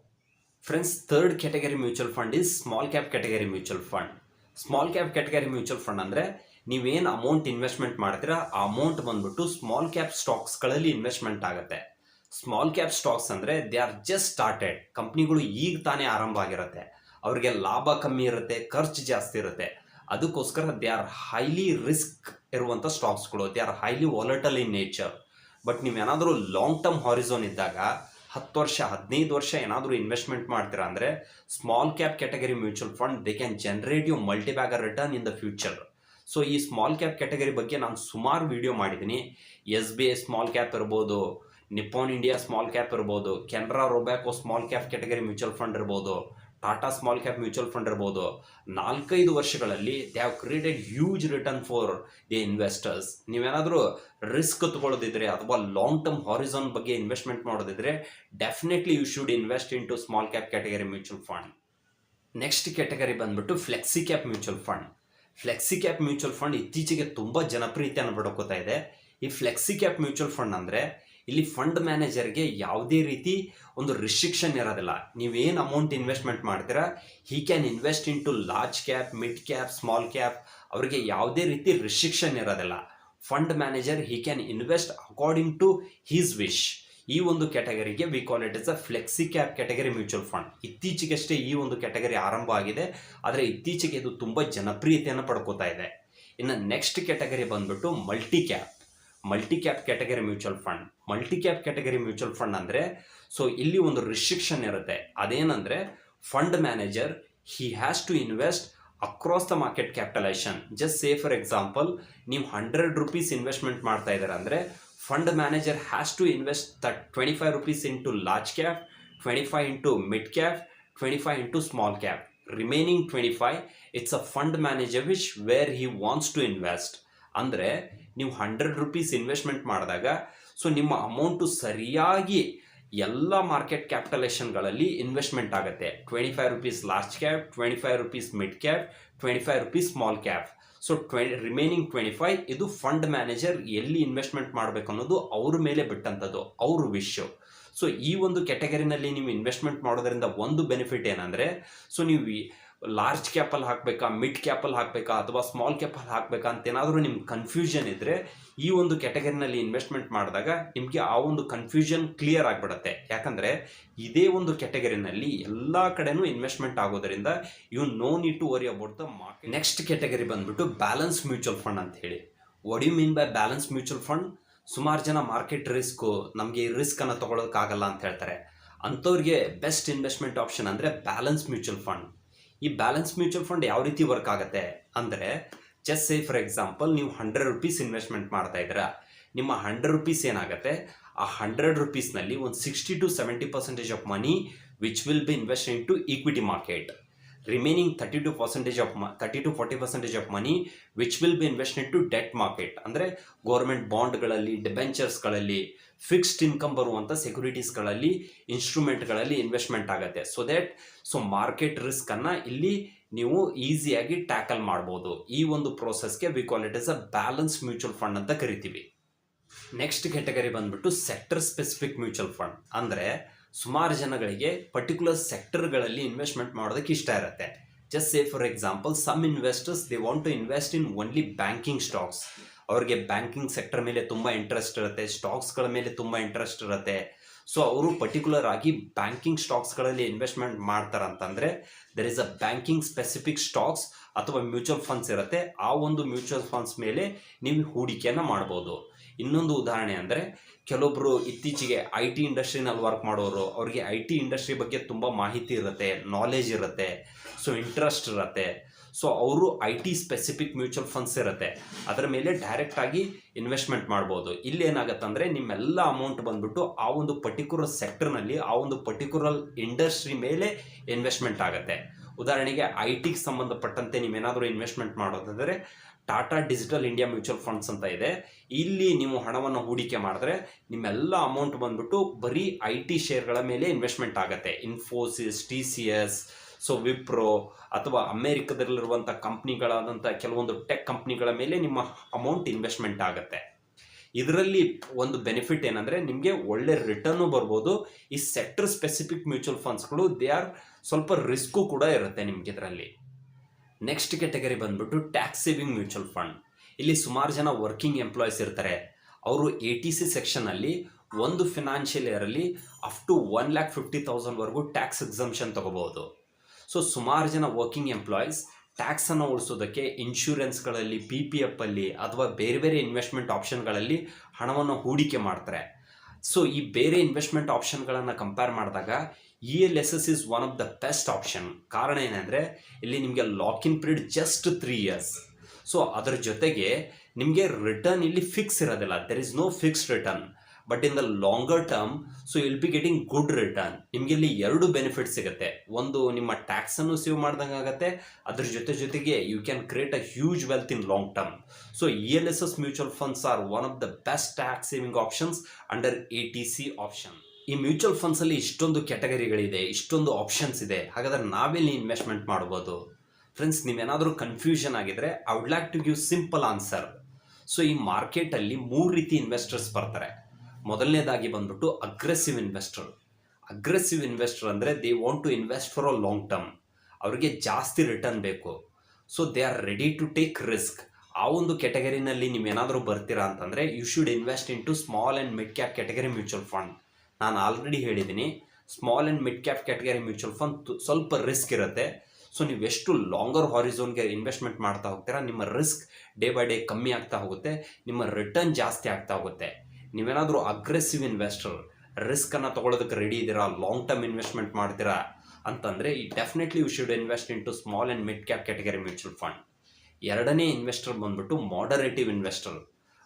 Friends third category mutual fund is small cap category mutual fund small cap category mutual fund ಅಂದರೆ ನೀವೇನು ಅಮೌಂಟ್ ಇನ್ವೆಸ್ಟ್ಮೆಂಟ್ ಮಾಡ್ತೀರಾ, ಆ ಅಮೌಂಟ್ ಬಂದ್ಬಿಟ್ಟು ಸ್ಮಾಲ್ ಕ್ಯಾಪ್ ಸ್ಟಾಕ್ಸ್ಗಳಲ್ಲಿ ಇನ್ವೆಸ್ಟ್ಮೆಂಟ್ ಆಗುತ್ತೆ. ಸ್ಮಾಲ್ ಕ್ಯಾಪ್ ಸ್ಟಾಕ್ಸ್ ಅಂದರೆ ದೇ ಆರ್ ಜಸ್ಟ್ ಸ್ಟಾರ್ಟೆಡ್ ಕಂಪ್ನಿಗಳು ಈಗ ತಾನೇ ಆರಂಭ ಆಗಿರುತ್ತೆ. ಅವರಿಗೆ ಲಾಭ ಕಮ್ಮಿ ಇರುತ್ತೆ, ಖರ್ಚು ಜಾಸ್ತಿ ಇರುತ್ತೆ. ಅದಕ್ಕೋಸ್ಕರ ದೇ ಆರ್ ಹೈಲಿ ರಿಸ್ಕ್ ಇರುವಂಥ ಸ್ಟಾಕ್ಸ್ಗಳು they are highly volatile in nature but ನೀವು ಏನಾದರೂ ಲಾಂಗ್ ಟರ್ಮ್ ಹಾರಿಝೋನ್ ಇದ್ದಾಗ, ಹತ್ತು ವರ್ಷ, ಹದಿನೈದು ವರ್ಷ ಏನಾದರೂ ಇನ್ವೆಸ್ಟ್ಮೆಂಟ್ ಮಾಡ್ತೀರಾ ಅಂದರೆ small cap category mutual fund they can generate you multibagger return in the future so ಈ ಸ್ಮಾಲ್ ಕ್ಯಾಪ್ ಕ್ಯಾಟಗರಿ ಬಗ್ಗೆ ನಾನು ಸುಮಾರು ವಿಡಿಯೋ ಮಾಡಿದ್ದೀನಿ S B I small cap ಇರ್ಬೋದು ನಿಪ್ಪಾನ್ ಇಂಡಿಯಾ ಸ್ಮಾಲ್ ಕ್ಯಾಪ್ ಇರ್ಬೋದು Canara Robeco small cap category mutual fund ಇರ್ಬೋದು. Tata small cap mutual fund ಇರ್ಬೋದು. ನಾಲ್ಕೈದು ವರ್ಷಗಳಲ್ಲಿ they have created huge return for the investors ನೀವೇನಾದರೂ ರಿಸ್ಕ್ ತಗೊಳ್ಳೋದಿದ್ರೆ ಅಥವಾ ಲಾಂಗ್ ಟರ್ಮ್ ಹಾರಿಝಾನ್ ಬಗ್ಗೆ investment ಮಾಡೋದಿದ್ರೆ definitely you should invest in to small cap category mutual fund next category ಬಂದ್ಬಿಟ್ಟು flexi cap mutual fund flexi cap mutual fund ಇತ್ತೀಚೆಗೆ ತುಂಬ ಜನಪ್ರಿಯತೆಯನ್ನು ಪಡ್ಕೋತಾ ಇದೆ. ಈ ಫ್ಲೆಕ್ಸಿ ಕ್ಯಾಪ್ ಮ್ಯೂಚುವಲ್ ಫಂಡ್ ಅಂದರೆ ಇಲ್ಲಿ ಫಂಡ್ ಮ್ಯಾನೇಜರ್ಗೆ ಯಾವುದೇ ರೀತಿ ಒಂದು ರಿಸ್ಟ್ರಿಕ್ಷನ್ ಇರೋದಿಲ್ಲ. ನೀವೇನು ಅಮೌಂಟ್ ಇನ್ವೆಸ್ಟ್ಮೆಂಟ್ ಮಾಡ್ತೀರಾ he can invest into large cap mid cap small cap ಅವರಿಗೆ ಯಾವುದೇ ರೀತಿ ರಿಸ್ಟ್ರಿಕ್ಷನ್ ಇರೋದಿಲ್ಲ. Fund manager he can invest according to his wish ಈ ಒಂದು ಕ್ಯಾಟಗರಿಗೆ we call it is a flexi cap category mutual fund ಇತ್ತೀಚೆಗಷ್ಟೇ ಈ ಒಂದು ಕ್ಯಾಟಗರಿ ಆರಂಭ ಆಗಿದೆ. ಆದರೆ ಇತ್ತೀಚೆಗೆ ಇದು ತುಂಬ ಜನಪ್ರಿಯತೆಯನ್ನು ಪಡ್ಕೋತಾ ಇದೆ. ಇನ್ನು ನೆಕ್ಸ್ಟ್ ಕ್ಯಾಟಗರಿ ಬಂದ್ಬಿಟ್ಟು multi cap multi cap category mutual fund multi cap category mutual fund ಅಂದರೆ ಸೊ ಇಲ್ಲಿ ಒಂದು ರಿಸ್ಟ್ರಿಕ್ಷನ್ ಇರುತ್ತೆ. ಅದೇನಂದರೆ fund manager he has to invest across the market capitalisation just say for example ನೀವು ಹಂಡ್ರೆಡ್ ರುಪೀಸ್ ಇನ್ವೆಸ್ಟ್ಮೆಂಟ್ ಮಾಡ್ತಾ ಇದ್ದಾರೆ ಅಂದರೆ fund manager has to invest the twenty five rupees into large cap twenty five into mid cap twenty five into small cap remaining twenty five it's a fund manager which where he wants to invest ಅಂದರೆ ನೀವು hundred rupees investment ಮಾಡಿದಾಗ so ನಿಮ್ಮ amount ಸರಿಯಾಗಿ ಎಲ್ಲ market ಕ್ಯಾಪಿಟಲೇಷನ್ಗಳಲ್ಲಿ investment ಆಗುತ್ತೆ. Twenty five rupees large cap twenty five rupees mid cap twenty five rupees small cap so ಟ್ವೆ remaining twenty five ಇದು fund manager ಎಲ್ಲಿ ಇನ್ವೆಸ್ಟ್ಮೆಂಟ್ ಮಾಡಬೇಕು ಅನ್ನೋದು ಅವ್ರ ಮೇಲೆ ಬಿಟ್ಟಂಥದ್ದು ಅವ್ರ ವಿಶ್ಯು ಸೊ ಈ ಒಂದು ಕ್ಯಾಟಗರಿನಲ್ಲಿ ನೀವು ಇನ್ವೆಸ್ಟ್ಮೆಂಟ್ ಮಾಡೋದ್ರಿಂದ ಒಂದು ಬೆನಿಫಿಟ್ ಏನಂದರೆ ಸೊ ನೀವು ಲಾರ್ಜ್ ಕ್ಯಾಪಲ್ಲಿ ಹಾಕಬೇಕಾ ಮಿಡ್ ಕ್ಯಾಪಲ್ಲಿ ಹಾಕಬೇಕಾ ಅಥವಾ ಸ್ಮಾಲ್ ಕ್ಯಾಪಲ್ಲಿ ಹಾಕಬೇಕಾ ಅಂತ ಏನಾದರೂ ನಿಮ್ಗೆ ಕನ್ಫ್ಯೂಷನ್ ಇದ್ದರೆ ಈ ಒಂದು ಕ್ಯಾಟಗರಿನಲ್ಲಿ ಇನ್ವೆಸ್ಟ್ಮೆಂಟ್ ಮಾಡಿದಾಗ ನಿಮಗೆ ಆ ಒಂದು ಕನ್ಫ್ಯೂಷನ್ ಕ್ಲಿಯರ್ ಆಗಿಬಿಡತ್ತೆ. ಯಾಕಂದರೆ ಇದೇ ಒಂದು ಕ್ಯಾಟಗರಿನಲ್ಲಿ ಎಲ್ಲ ಕಡೆನೂ ಇನ್ವೆಸ್ಟ್ಮೆಂಟ್ ಆಗೋದರಿಂದ you know need to worry about the market next category ಬಂದ್ಬಿಟ್ಟು ಬ್ಯಾಲೆನ್ಸ್ ಮ್ಯೂಚುವಲ್ ಫಂಡ್ ಅಂತ ಹೇಳಿ. What you mean by balance mutual fund ಸುಮಾರು ಜನ ಮಾರ್ಕೆಟ್ ರಿಸ್ಕು ನಮಗೆ ಈ ರಿಸ್ಕನ್ನು ತೊಗೊಳೋಕ್ಕಾಗಲ್ಲ ಅಂತ ಹೇಳ್ತಾರೆ. ಅಂಥವ್ರಿಗೆ ಬೆಸ್ಟ್ ಇನ್ವೆಸ್ಟ್ಮೆಂಟ್ ಆಪ್ಷನ್ ಅಂದರೆ ಬ್ಯಾಲೆನ್ಸ್ ಮ್ಯೂಚುವಲ್ ಫಂಡ್ ಈ ಬ್ಯಾಲೆನ್ಸ್ ಮ್ಯೂಚುವಲ್ ಫಂಡ್ ಯಾವ ರೀತಿ ವರ್ಕ್ ಆಗುತ್ತೆ ಅಂದರೆ ಜಸ್ಟ್ ಸೇ ಫಾರ್ ಎಕ್ಸಾಂಪಲ್ ನೀವು ಹಂಡ್ರೆಡ್ ರುಪೀಸ್ ಇನ್ವೆಸ್ಟ್ಮೆಂಟ್ ಮಾಡ್ತಾ ಇದ್ದೀರಾ, ನಿಮ್ಮ ಹಂಡ್ರೆಡ್ ರುಪೀಸ್ ಏನಾಗುತ್ತೆ? ಆ ಹಂಡ್ರೆಡ್ ರುಪೀಸ್ನಲ್ಲಿ ಒಂದು sixty to seventy percentage of money which will be invest into equity market remaining thirty to percentage of thirty to forty percentage of money which will be into debt market ಅಂದರೆ government ಬಾಂಡ್ಗಳಲ್ಲಿ ಡಿಬೆಂಚರ್ಸ್ಗಳಲ್ಲಿ fixed income ಬರುವಂಥ ಸೆಕ್ಯೂರಿಟೀಸ್ಗಳಲ್ಲಿ ಇನ್ಸ್ಟ್ರೂಮೆಂಟ್ಗಳಲ್ಲಿ investment ಆಗುತ್ತೆ. So that so market ರಿಸ್ಕನ್ನು ಇಲ್ಲಿ ನೀವು ಈಸಿಯಾಗಿ ಟ್ಯಾಕಲ್ ಮಾಡ್ಬೋದು. ಈ ಒಂದು ಪ್ರೋಸೆಸ್ಗೆ we call it is a balance mutual fund ಅಂತ ಕರಿತೀವಿ. ನೆಕ್ಸ್ಟ್ ಕ್ಯಾಟಗರಿ ಬಂದ್ಬಿಟ್ಟು ಸೆಕ್ಟರ್ ಸ್ಪೆಸಿಫಿಕ್ ಮ್ಯೂಚುವಲ್ ಫಂಡ್ ಅಂದರೆ ಸುಮಾರು ಜನಗಳಿಗೆ ಪರ್ಟಿಕ್ಯುಲರ್ ಸೆಕ್ಟರ್ಗಳಲ್ಲಿ ಇನ್ವೆಸ್ಟ್ಮೆಂಟ್ ಮಾಡೋದಕ್ಕೆ ಇಷ್ಟ ಇರುತ್ತೆ. Just say for example some investors they want to invest in only banking stocks ಅವ್ರಿಗೆ ಬ್ಯಾಂಕಿಂಗ್ ಸೆಕ್ಟರ್ ಮೇಲೆ ತುಂಬ ಇಂಟ್ರೆಸ್ಟ್ ಇರುತ್ತೆ ಸ್ಟಾಕ್ಸ್ಗಳ ಮೇಲೆ ತುಂಬ ಇಂಟ್ರೆಸ್ಟ್ ಇರುತ್ತೆ. ಸೊ ಅವರು ಪರ್ಟಿಕ್ಯುಲರ್ ಆಗಿ ಬ್ಯಾಂಕಿಂಗ್ ಸ್ಟಾಕ್ಸ್ಗಳಲ್ಲಿ investment ಮಾಡ್ತಾರಂತಂದರೆ there is a banking specific stocks ಅಥವಾ ಮ್ಯೂಚುವಲ್ ಫಂಡ್ಸ್ ಇರುತ್ತೆ. ಆ ಒಂದು ಮ್ಯೂಚುವಲ್ ಫಂಡ್ಸ್ ಮೇಲೆ ನೀವು ಹೂಡಿಕೆಯನ್ನು ಮಾಡ್ಬೋದು. ಇನ್ನೊಂದು ಉದಾಹರಣೆ ಅಂದರೆ ಕೆಲವೊಬ್ಬರು ಇತ್ತೀಚೆಗೆ ಐ ಟಿ ಇಂಡಸ್ಟ್ರಿನಲ್ಲಿ ವರ್ಕ್ ಮಾಡೋರು, ಅವರಿಗೆ ಐ ಟಿ ಇಂಡಸ್ಟ್ರಿ ಬಗ್ಗೆ ತುಂಬ ಮಾಹಿತಿ ಇರುತ್ತೆ ನಾಲೆಜ್ ಇರುತ್ತೆ ಸೊ ಇಂಟ್ರೆಸ್ಟ್ ಇರುತ್ತೆ. ಸೊ ಅವರು I T specific mutual funds ಇರುತ್ತೆ. ಅದರ ಮೇಲೆ ಡೈರೆಕ್ಟಾಗಿ ಇನ್ವೆಸ್ಟ್ಮೆಂಟ್ ಮಾಡ್ಬೋದು. ಇಲ್ಲಿ ಏನಾಗುತ್ತೆ ಅಂದರೆ ನಿಮ್ಮೆಲ್ಲ ಅಮೌಂಟ್ ಬಂದ್ಬಿಟ್ಟು ಆ ಒಂದು ಪರ್ಟಿಕ್ಯುಲರ್ ಸೆಕ್ಟರ್ನಲ್ಲಿ ಆ ಒಂದು ಪರ್ಟಿಕ್ಯುಲರ್ ಇಂಡಸ್ಟ್ರಿ ಮೇಲೆ ಇನ್ವೆಸ್ಟ್ಮೆಂಟ್ ಆಗುತ್ತೆ. ಉದಾಹರಣೆಗೆ ಐ ಟಿಗೆ ಸಂಬಂಧಪಟ್ಟಂತೆ ನೀವೇನಾದರೂ ಇನ್ವೆಸ್ಟ್ಮೆಂಟ್ ಮಾಡೋದಾದರೆ Tata digital India mutual funds ಅಂತ ಇದೆ. ಇಲ್ಲಿ ನೀವು ಹಣವನ್ನು ಹೂಡಿಕೆ ಮಾಡಿದ್ರೆ ನಿಮ್ಮೆಲ್ಲ ಅಮೌಂಟ್ ಬಂದ್ಬಿಟ್ಟು ಬರೀ ಐ ಟಿ ಶೇರ್ಗಳ ಮೇಲೆ ಇನ್ವೆಸ್ಟ್ಮೆಂಟ್ ಆಗುತ್ತೆ. Infosys T C S so Wipro ಅಥವಾ ಅಮೇರಿಕದಲ್ಲಿರುವಂಥ ಕಂಪ್ನಿಗಳಾದಂಥ ಕೆಲವೊಂದು ಟೆಕ್ ಕಂಪ್ನಿಗಳ ಮೇಲೆ ನಿಮ್ಮ ಅಮೌಂಟ್ ಇನ್ವೆಸ್ಟ್ಮೆಂಟ್ ಆಗುತ್ತೆ. ಇದರಲ್ಲಿ ಒಂದು ಬೆನಿಫಿಟ್ ಏನಂದರೆ ನಿಮಗೆ ಒಳ್ಳೆ ರಿಟರ್ನು ಬರ್ಬೋದು. ಈ ಸೆಕ್ಟರ್ ಸ್ಪೆಸಿಫಿಕ್ ಮ್ಯೂಚುವಲ್ ಫಂಡ್ಸ್ಗಳು ದೇ ಆರ್ ಸ್ವಲ್ಪ ರಿಸ್ಕು ಕೂಡ ಇರುತ್ತೆ ನಿಮ್ಗೆ ಇದರಲ್ಲಿ. ನೆಕ್ಸ್ಟ್ ಕ್ಯಾಟಗರಿ ಬಂದ್ಬಿಟ್ಟು ಟ್ಯಾಕ್ಸ್ ಸೇವಿಂಗ್ ಮ್ಯೂಚುವಲ್ ಫಂಡ್ ಇಲ್ಲಿ ಸುಮಾರು ಜನ ವರ್ಕಿಂಗ್ ಎಂಪ್ಲಾಯೀಸ್ ಇರ್ತಾರೆ. ಅವರು ಎ ಟಿ ಸಿ ಸೆಕ್ಷನಲ್ಲಿ ಒಂದು financial ಇಯರಲ್ಲಿ up to one lakh fifty ತೌಸಂಡ್ವರೆಗೂ tax exemption ತಗೋಬೋದು ಸೊ ಸುಮಾರು ಜನ ವರ್ಕಿಂಗ್ ಎಂಪ್ಲಾಯೀಸ್ ಟ್ಯಾಕ್ಸನ್ನು ಉಳಿಸೋದಕ್ಕೆ ಇನ್ಶೂರೆನ್ಸ್ಗಳಲ್ಲಿ ಪಿ ಪಿ ಅಲ್ಲಿ ಅಥವಾ ಬೇರೆ ಬೇರೆ ಇನ್ವೆಸ್ಟ್ಮೆಂಟ್ ಆಪ್ಷನ್ಗಳಲ್ಲಿ ಹಣವನ್ನು ಹೂಡಿಕೆ ಮಾಡ್ತಾರೆ. ಸೊ ಈ ಬೇರೆ ಇನ್ವೆಸ್ಟ್ಮೆಂಟ್ ಆಪ್ಷನ್ಗಳನ್ನು ಕಂಪೇರ್ ಮಾಡಿದಾಗ E L S S is one of the best option ಕಾರಣ ಏನಂದರೆ, ಇಲ್ಲಿ ನಿಮಗೆ lock in period just three years so ಅದರ ಜೊತೆಗೆ ನಿಮಗೆ ರಿಟರ್ನ್ ಇಲ್ಲಿ ಫಿಕ್ಸ್ ಇರೋದಿಲ್ಲ. There is no fixed return but in the longer term so will be getting good return ನಿಮಗೆ ಇಲ್ಲಿ ಎರಡು ಬೆನಿಫಿಟ್ ಸಿಗುತ್ತೆ. ಒಂದು, ನಿಮ್ಮ ಟ್ಯಾಕ್ಸನ್ನು ಸೇವ್ ಮಾಡ್ದಂಗೆ ಆಗುತ್ತೆ. ಅದ್ರ ಜೊತೆ ಜೊತೆಗೆ you can create a huge wealth in long term so E L S S mutual funds are one of the best tax saving options under eighty C option ಈ ಮ್ಯೂಚುವಲ್ ಫಂಡ್ಸಲ್ಲಿ ಇಷ್ಟೊಂದು ಕ್ಯಾಟಗರಿಗಳಿದೆ ಇಷ್ಟೊಂದು ಆಪ್ಷನ್ಸ್ ಇದೆ. ಹಾಗಾದ್ರೆ ನಾವೆಲ್ಲಿ ಇನ್ವೆಸ್ಟ್ಮೆಂಟ್ ಮಾಡ್ಬೋದು. Friends ನೀವೇನಾದರೂ ಕನ್ಫ್ಯೂಷನ್ ಆಗಿದ್ರೆ I would like to give simple answer so ಈ ಮಾರ್ಕೆಟಲ್ಲಿ ಮೂರು ರೀತಿ ಇನ್ವೆಸ್ಟರ್ಸ್ ಬರ್ತಾರೆ. ಮೊದಲನೇದಾಗಿ ಬಂದ್ಬಿಟ್ಟು ಅಗ್ರೆಸಿವ್ ಇನ್ವೆಸ್ಟರ್ ಅಗ್ರೆಸಿವ್ ಇನ್ವೆಸ್ಟರ್ ಅಂದರೆ they want to invest for a long term ಅವರಿಗೆ ಜಾಸ್ತಿ ರಿಟರ್ನ್ ಬೇಕು. So they are ready to take risk ಆ ಒಂದು ಕ್ಯಾಟಗರಿನಲ್ಲಿ ನೀವೇನಾದರೂ ಬರ್ತೀರಾ ಅಂತಂದರೆ you should invest into small and mid cap category mutual fund ನಾನು ಆಲ್ರೆಡಿ ಹೇಳಿದ್ದೀನಿ small and mid cap category mutual fund ಸ್ವಲ್ಪ ರಿಸ್ಕ್ ಇರುತ್ತೆ. ಸೊ ನೀವು ಎಷ್ಟು ಲಾಂಗರ್ ಹಾರಿಝೋನ್ಗೆ ಇನ್ವೆಸ್ಟ್ಮೆಂಟ್ ಮಾಡ್ತಾ ಹೋಗ್ತೀರಾ, ನಿಮ್ಮ ರಿಸ್ಕ್ ಡೇ ಬೈ ಡೇ ಕಮ್ಮಿ ಆಗ್ತಾ ಹೋಗುತ್ತೆ, ನಿಮ್ಮ ರಿಟರ್ನ್ ಜಾಸ್ತಿ ಆಗ್ತಾ ಹೋಗುತ್ತೆ. ನೀವೇನಾದರೂ ಅಗ್ರೆಸಿವ್ ಇನ್ವೆಸ್ಟರ್ ರಿಸ್ಕನ್ನು ತೊಗೊಳೋದಕ್ಕೆ ರೆಡಿ ಇದ್ದೀರಾ ಲಾಂಗ್ ಟರ್ಮ್ ಇನ್ವೆಸ್ಟ್ಮೆಂಟ್ ಮಾಡ್ತೀರಾ ಅಂತಂದರೆ ಈ definitely you should invest into small and mid cap category mutual fund ಎರಡನೇ ಇನ್ವೆಸ್ಟರ್ ಬಂದ್ಬಿಟ್ಟು ಮಾಡರೇಟಿವ್ ಇನ್ವೆಸ್ಟರ್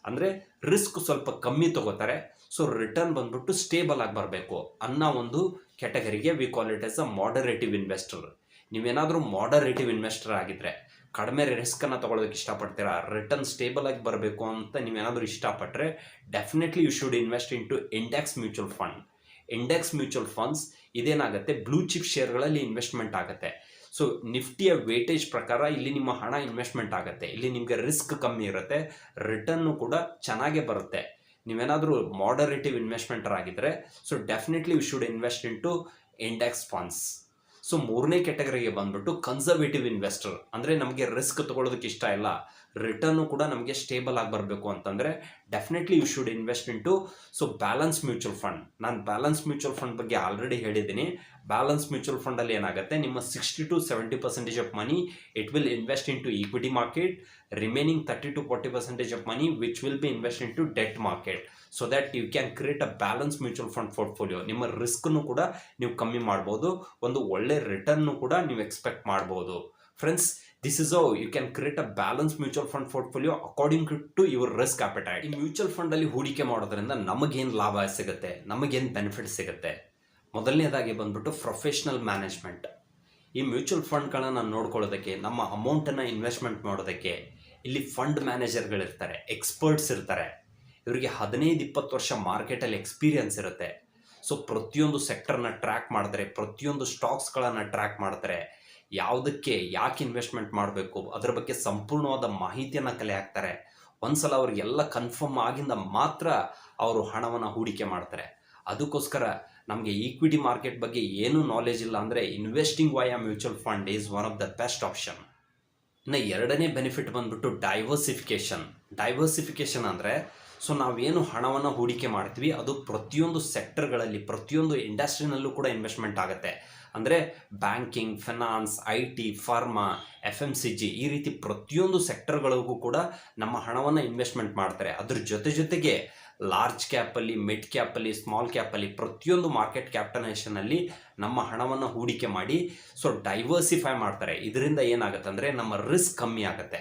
ಅಂದರೆ ರಿಸ್ಕ್ ಸ್ವಲ್ಪ ಕಮ್ಮಿ ತಗೋತಾರೆ ಸೊ ರಿಟರ್ನ್ ಬಂದ್ಬಿಟ್ಟು ಸ್ಟೇಬಲ್ ಆಗಿ ಬರಬೇಕು ಅನ್ನೋ ಒಂದು ಕ್ಯಾಟಗರಿಗೆ we call it as a moderative investor ನೀವೇನಾದರೂ ಮಾಡರೇಟಿವ್ ಇನ್ವೆಸ್ಟರ್ ಆಗಿದ್ರೆ, ಕಡಿಮೆ ರಿಸ್ಕನ್ನು ತೊಗೊಳೋದಕ್ಕೆ ಇಷ್ಟಪಡ್ತೀರಾ? ರಿಟರ್ನ್ ಸ್ಟೇಬಲ್ ಆಗಿ ಬರಬೇಕು ಅಂತ ನೀವೇನಾದರೂ ಇಷ್ಟಪಟ್ಟರೆ definitely you should invest into index mutual fund index mutual funds ಇದೇನಾಗುತ್ತೆ? Blue chip ಶೇರ್ಗಳಲ್ಲಿ ಇನ್ವೆಸ್ಟ್ಮೆಂಟ್ ಆಗುತ್ತೆ. ಸೊ ನಿಫ್ಟಿಯ ವೇಟೇಜ್ ಪ್ರಕಾರ ಇಲ್ಲಿ ನಿಮ್ಮ ಹಣ ಇನ್ವೆಸ್ಟ್ಮೆಂಟ್ ಆಗುತ್ತೆ. ಇಲ್ಲಿ ನಿಮಗೆ ರಿಸ್ಕ್ ಕಮ್ಮಿ ಇರುತ್ತೆ. ರಿಟರ್ನು ಕೂಡ ಚೆನ್ನಾಗೇ ಬರುತ್ತೆ. ನೀವೇನಾದರೂ ಮಾಡರೇಟಿವ್ ಇನ್ವೆಸ್ಟ್ಮೆಂಟರ್ ಆಗಿದ್ದರೆ so definitely you should invest into index funds so ಮೂರನೇ ಕೆಟಗರಿಗೆ ಬಂದ್ಬಿಟ್ಟು ಕನ್ಸರ್ವೇಟಿವ್ ಇನ್ವೆಸ್ಟರ್ ಅಂದರೆ ನಮಗೆ ರಿಸ್ಕ್ ತೊಗೊಳೋದಕ್ಕೆ ಇಷ್ಟ ಇಲ್ಲ. ರಿಟರ್ನು ಕೂಡ ನಮಗೆ ಸ್ಟೇಬಲ್ ಆಗಿ ಬರಬೇಕು ಅಂತಂದರೆ definitely you should invest into so balance mutual fund ನಾನು ಬ್ಯಾಲೆನ್ಸ್ ಮ್ಯೂಚುವಲ್ ಫಂಡ್ ಬಗ್ಗೆ ಆಲ್ರೆಡಿ ಹೇಳಿದ್ದೀನಿ. ಬ್ಯಾಲೆನ್ಸ್ ಮ್ಯೂಚುವಲ್ ಫಂಡಲ್ಲಿ ಏನಾಗುತ್ತೆ? ನಿಮ್ಮ sixty to seventy percentage of money it will invest into equity market remaining thirty to forty percentage of money which will be invest into debt market so that you can create a balance mutual fund portfolio ನಿಮ್ಮ ರಿಸ್ಕ್ನು ಕೂಡ ನೀವು ಕಮ್ಮಿ ಮಾಡ್ಬೋದು, ಒಂದು ಒಳ್ಳೆ ರಿಟರ್ನ್ನು ಕೂಡ ನೀವು ಎಕ್ಸ್ಪೆಕ್ಟ್ ಮಾಡ್ಬೋದು. Friends this is how you can create a balance mutual fund portfolio according to your risk appetite ಈ ಮ್ಯೂಚುವಲ್ ಫಂಡಲ್ಲಿ ಹೂಡಿಕೆ ಮಾಡೋದ್ರಿಂದ ನಮಗೇನು ಲಾಭ ಸಿಗುತ್ತೆ, ನಮಗೇನು ಬೆನಿಫಿಟ್ ಸಿಗುತ್ತೆ? ಮೊದಲನೇದಾಗಿ ಬಂದ್ಬಿಟ್ಟು ಪ್ರೊಫೆಷ್ನಲ್ ಮ್ಯಾನೇಜ್ಮೆಂಟ್ ಈ ಮ್ಯೂಚುವಲ್ ಫಂಡ್ಗಳನ್ನು ನೋಡ್ಕೊಳ್ಳೋದಕ್ಕೆ, ನಮ್ಮ ಅಮೌಂಟನ್ನು ಇನ್ವೆಸ್ಟ್ಮೆಂಟ್ ಮಾಡೋದಕ್ಕೆ, ಇಲ್ಲಿ ಫಂಡ್ ಮ್ಯಾನೇಜರ್ಗಳಿರ್ತಾರೆ ಎಕ್ಸ್ಪರ್ಟ್ಸ್ ಇರ್ತಾರೆ. ಇವರಿಗೆ ಹದಿನೈದು, ಇಪ್ಪತ್ತು ವರ್ಷ ಮಾರ್ಕೆಟಲ್ಲಿ ಎಕ್ಸ್ಪೀರಿಯನ್ಸ್ ಇರುತ್ತೆ. ಸೊ ಪ್ರತಿಯೊಂದು ಸೆಕ್ಟರ್ನ ಟ್ರ್ಯಾಕ್ ಮಾಡ್ತಾರೆ, ಪ್ರತಿಯೊಂದು ಸ್ಟಾಕ್ಸ್ಗಳನ್ನು ಟ್ರ್ಯಾಕ್ ಮಾಡ್ತಾರೆ. ಯಾವುದಕ್ಕೆ ಯಾಕೆ ಇನ್ವೆಸ್ಟ್ಮೆಂಟ್ ಮಾಡಬೇಕು? ಅದರ ಬಗ್ಗೆ ಸಂಪೂರ್ಣವಾದ ಮಾಹಿತಿಯನ್ನು ಕಲೆ ಹಾಕ್ತಾರೆ. ಒಂದ್ಸಲ ಅವ್ರಿಗೆಲ್ಲ ಕನ್ಫರ್ಮ್ ಆಗಿಂದ ಮಾತ್ರ ಅವರು ಹಣವನ್ನು ಹೂಡಿಕೆ ಮಾಡ್ತಾರೆ. ಅದಕ್ಕೋಸ್ಕರ ನಮಗೆ ಈಕ್ವಿಟಿ ಮಾರ್ಕೆಟ್ ಬಗ್ಗೆ ಏನೂ ನಾಲೆಜ್ ಇಲ್ಲ ಅಂದರೆ investing via mutual fund is one of the best option ಇನ್ನು ಎರಡನೇ ಬೆನಿಫಿಟ್ ಬಂದ್ಬಿಟ್ಟು ಡೈವರ್ಸಿಫಿಕೇಶನ್ ಡೈವರ್ಸಿಫಿಕೇಶನ್ ಅಂದರೆ ಸೊ ನಾವೇನು ಹಣವನ್ನು ಹೂಡಿಕೆ ಮಾಡ್ತೀವಿ, ಅದು ಪ್ರತಿಯೊಂದು ಸೆಕ್ಟರ್ಗಳಲ್ಲಿ ಪ್ರತಿಯೊಂದು ಇಂಡಸ್ಟ್ರಿನಲ್ಲೂ ಕೂಡ ಇನ್ವೆಸ್ಟ್ಮೆಂಟ್ ಆಗುತ್ತೆ. ಅಂದರೆ banking finance I T pharma F M C G ಈ ರೀತಿ ಪ್ರತಿಯೊಂದು ಸೆಕ್ಟರ್ಗಳಿಗೂ ಕೂಡ ನಮ್ಮ ಹಣವನ್ನು ಇನ್ವೆಸ್ಟ್ಮೆಂಟ್ ಮಾಡ್ತಾರೆ. ಅದ್ರ ಜೊತೆ ಜೊತೆಗೆ ಲಾರ್ಜ್ ಕ್ಯಾಪಲ್ಲಿ ಮಿಡ್ ಕ್ಯಾಪಲ್ಲಿ ಸ್ಮಾಲ್ ಕ್ಯಾಪಲ್ಲಿ ಪ್ರತಿಯೊಂದು ಮಾರ್ಕೆಟ್ ಕ್ಯಾಪಿಟಲೈಸೇಷನಲ್ಲಿ ನಮ್ಮ ಹಣವನ್ನು ಹೂಡಿಕೆ ಮಾಡಿ ಸೊ ಡೈವರ್ಸಿಫೈ ಮಾಡ್ತಾರೆ. ಇದರಿಂದ ಏನಾಗುತ್ತೆ ಅಂದರೆ ನಮ್ಮ ರಿಸ್ಕ್ ಕಮ್ಮಿ ಆಗುತ್ತೆ.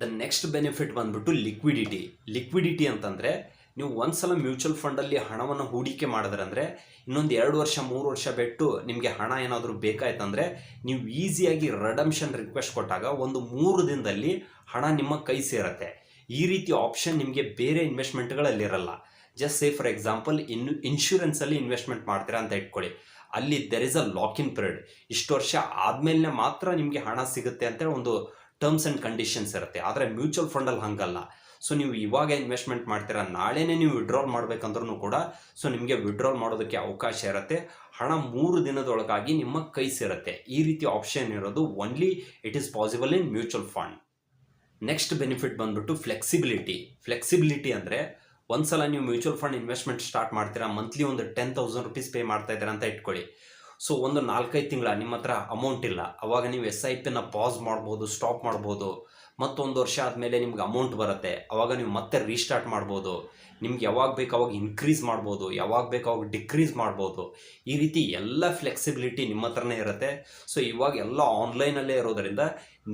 ದ ನೆಕ್ಸ್ಟ್ ಬೆನಿಫಿಟ್ ಬಂದ್ಬಿಟ್ಟು ಲಿಕ್ವಿಡಿಟಿ ಲಿಕ್ವಿಡಿಟಿ ಅಂತಂದರೆ ನೀವು ಒಂದ್ಸಲ ಮ್ಯೂಚುವಲ್ ಫಂಡಲ್ಲಿ ಹಣವನ್ನು ಹೂಡಿಕೆ ಮಾಡಿದ್ರಂದರೆ ಇನ್ನೊಂದು ಎರಡು ವರ್ಷ, ಮೂರು ವರ್ಷ ಬಿಟ್ಟು ನಿಮಗೆ ಹಣ ಏನಾದರೂ ಬೇಕಾಯ್ತಂದರೆ ನೀವು ಈಸಿಯಾಗಿ ರೆಡಮ್ಷನ್ ರಿಕ್ವೆಸ್ಟ್ ಕೊಟ್ಟಾಗ ಒಂದು ಮೂರು ದಿನದಲ್ಲಿ ಹಣ ನಿಮ್ಮ ಕೈ ಸೇರುತ್ತೆ. ಈ ರೀತಿ ಆಪ್ಷನ್ ನಿಮಗೆ ಬೇರೆ ಇನ್ವೆಸ್ಟ್ಮೆಂಟ್ಗಳಲ್ಲಿರಲ್ಲ ಜಸ್ಟ್ ಸೇ ಫಾರ್ ಎಕ್ಸಾಂಪಲ್ ಇನ್ನು ಇನ್ಶೂರೆನ್ಸಲ್ಲಿ ಇನ್ವೆಸ್ಟ್ಮೆಂಟ್ ಮಾಡ್ತೀರಾ ಅಂತ ಇಟ್ಕೊಳ್ಳಿ. ಅಲ್ಲಿ there is a lock in period ಇಷ್ಟು ವರ್ಷ ಆದಮೇಲೆ ಮಾತ್ರ ನಿಮಗೆ ಹಣ ಸಿಗುತ್ತೆ ಅಂತ ಒಂದು ಟರ್ಮ್ಸ್ ಆ್ಯಂಡ್ ಕಂಡೀಷನ್ಸ್ ಇರುತ್ತೆ. ಆದರೆ ಮ್ಯೂಚುವಲ್ ಫಂಡಲ್ಲಿ ಹಂಗಲ್ಲ. ಸೊ ನೀವು ಇವಾಗ ಇನ್ವೆಸ್ಟ್ಮೆಂಟ್ ಮಾಡ್ತೀರಾ, ನಾಳೆನೇ ನೀವು ವಿಡ್ರಾಲ್ ಮಾಡಬೇಕಂದ್ರೂ ಕೂಡ ಸೊ ನಿಮಗೆ ವಿಡ್ರಾಲ್ ಮಾಡೋದಕ್ಕೆ ಅವಕಾಶ ಇರುತ್ತೆ. ಹಣ ಮೂರು ದಿನದೊಳಗಾಗಿ ನಿಮ್ಮ ಕೈ ಸೇರುತ್ತೆ. ಈ ರೀತಿ ಆಪ್ಷನ್ ಇರೋದು only it is possible in mutual fund next benefit ಬಂದ್ಬಿಟ್ಟು ಫ್ಲೆಕ್ಸಿಬಿಲಿಟಿ ಫ್ಲೆಕ್ಸಿಬಿಲಿಟಿ ಅಂದರೆ ಒಂದ್ಸಲ ನೀವು ಮ್ಯೂಚುವಲ್ ಫಂಡ್ ಇನ್ವೆಸ್ಟ್ಮೆಂಟ್ ಸ್ಟಾರ್ಟ್ ಮಾಡ್ತೀರಾ ಮಂತ್ಲಿ ಒಂದು ಟೆನ್ ತೌಸಂಡ್ ರುಪೀಸ್ ಪೇ ಮಾಡ್ತಾ ಇದ್ದೀರಾ ಅಂತ ಇಟ್ಕೊಳ್ಳಿ. ಸೊ ಒಂದು ನಾಲ್ಕೈದು ತಿಂಗಳ ನಿಮ್ಮ ಹತ್ರ ಅಮೌಂಟ್ ಇಲ್ಲ. ಅವಾಗ ನೀವು ಎಸ್ ಐ ಪಿನ ಪಾಸ್ ಮಾಡ್ಬೋದು ಸ್ಟಾಪ್ ಮಾಡ್ಬೋದು. ಮತ್ತೊಂದು ವರ್ಷ ಆದಮೇಲೆ ನಿಮ್ಗೆ ಅಮೌಂಟ್ ಬರುತ್ತೆ. ಅವಾಗ ನೀವು ಮತ್ತೆ ರೀಸ್ಟಾರ್ಟ್ ಮಾಡ್ಬೋದು. ನಿಮ್ಗೆ ಯಾವಾಗ ಬೇಕು ಅವಾಗ ಇನ್ಕ್ರೀಸ್ ಮಾಡ್ಬೋದು. ಯಾವಾಗ ಬೇಕು ಅವಾಗ ಡಿಕ್ರೀಸ್ ಮಾಡ್ಬೋದು. ಈ ರೀತಿ ಎಲ್ಲ ಫ್ಲೆಕ್ಸಿಬಿಲಿಟಿ ನಿಮ್ಮ ಹತ್ರನೇ ಇರುತ್ತೆ. ಸೊ ಇವಾಗ ಎಲ್ಲ ಆನ್ಲೈನಲ್ಲೇ ಇರೋದರಿಂದ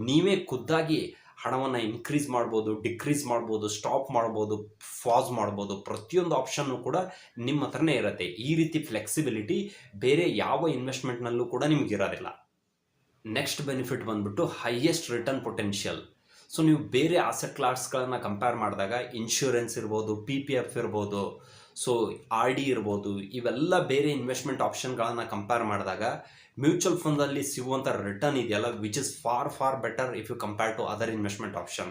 ನೀವೇ ಖುದ್ದಾಗಿ ಹಣವನ್ನು ಇನ್ಕ್ರೀಸ್ ಮಾಡ್ಬೋದು ಡಿಕ್ರೀಸ್ ಮಾಡ್ಬೋದು ಸ್ಟಾಪ್ ಮಾಡ್ಬೋದು ಫಾಸ್ ಮಾಡ್ಬೋದು, ಪ್ರತಿಯೊಂದು ಆಪ್ಷನ್ನು ಕೂಡ ನಿಮ್ಮ ಹತ್ರನೇ ಇರುತ್ತೆ. ಈ ರೀತಿ ಫ್ಲೆಕ್ಸಿಬಿಲಿಟಿ ಬೇರೆ ಯಾವ ಇನ್ವೆಸ್ಟ್ಮೆಂಟ್ನಲ್ಲೂ ಕೂಡ ನಿಮ್ಗೆ ಇರೋದಿಲ್ಲ. ನೆಕ್ಸ್ಟ್ ಬೆನಿಫಿಟ್ ಬಂದ್ಬಿಟ್ಟು ಹೈಯೆಸ್ಟ್ ರಿಟರ್ನ್ ಪೊಟೆನ್ಷಿಯಲ್ ಸೊ ನೀವು ಬೇರೆ ಆಸೆಟ್ ಕ್ಲಾಸ್ಗಳನ್ನು ಕಂಪೇರ್ ಮಾಡಿದಾಗ ಇನ್ಶೂರೆನ್ಸ್ ಇರ್ಬೋದು ಪಿ ಪಿ ಎಫ್ ಇರ್ಬೋದು ಸೊ ಆರ್ ಡಿ ಇರ್ಬೋದು, ಇವೆಲ್ಲ ಬೇರೆ ಇನ್ವೆಸ್ಟ್ಮೆಂಟ್ ಆಪ್ಷನ್ಗಳನ್ನು ಕಂಪೇರ್ ಮಾಡಿದಾಗ ಮ್ಯೂಚುವಲ್ ಫಂಡಲ್ಲಿ ಸಿಗುವಂಥ ರಿಟರ್ನ್ ಇದೆಯಲ್ಲ which is far far better if you compare to other investment option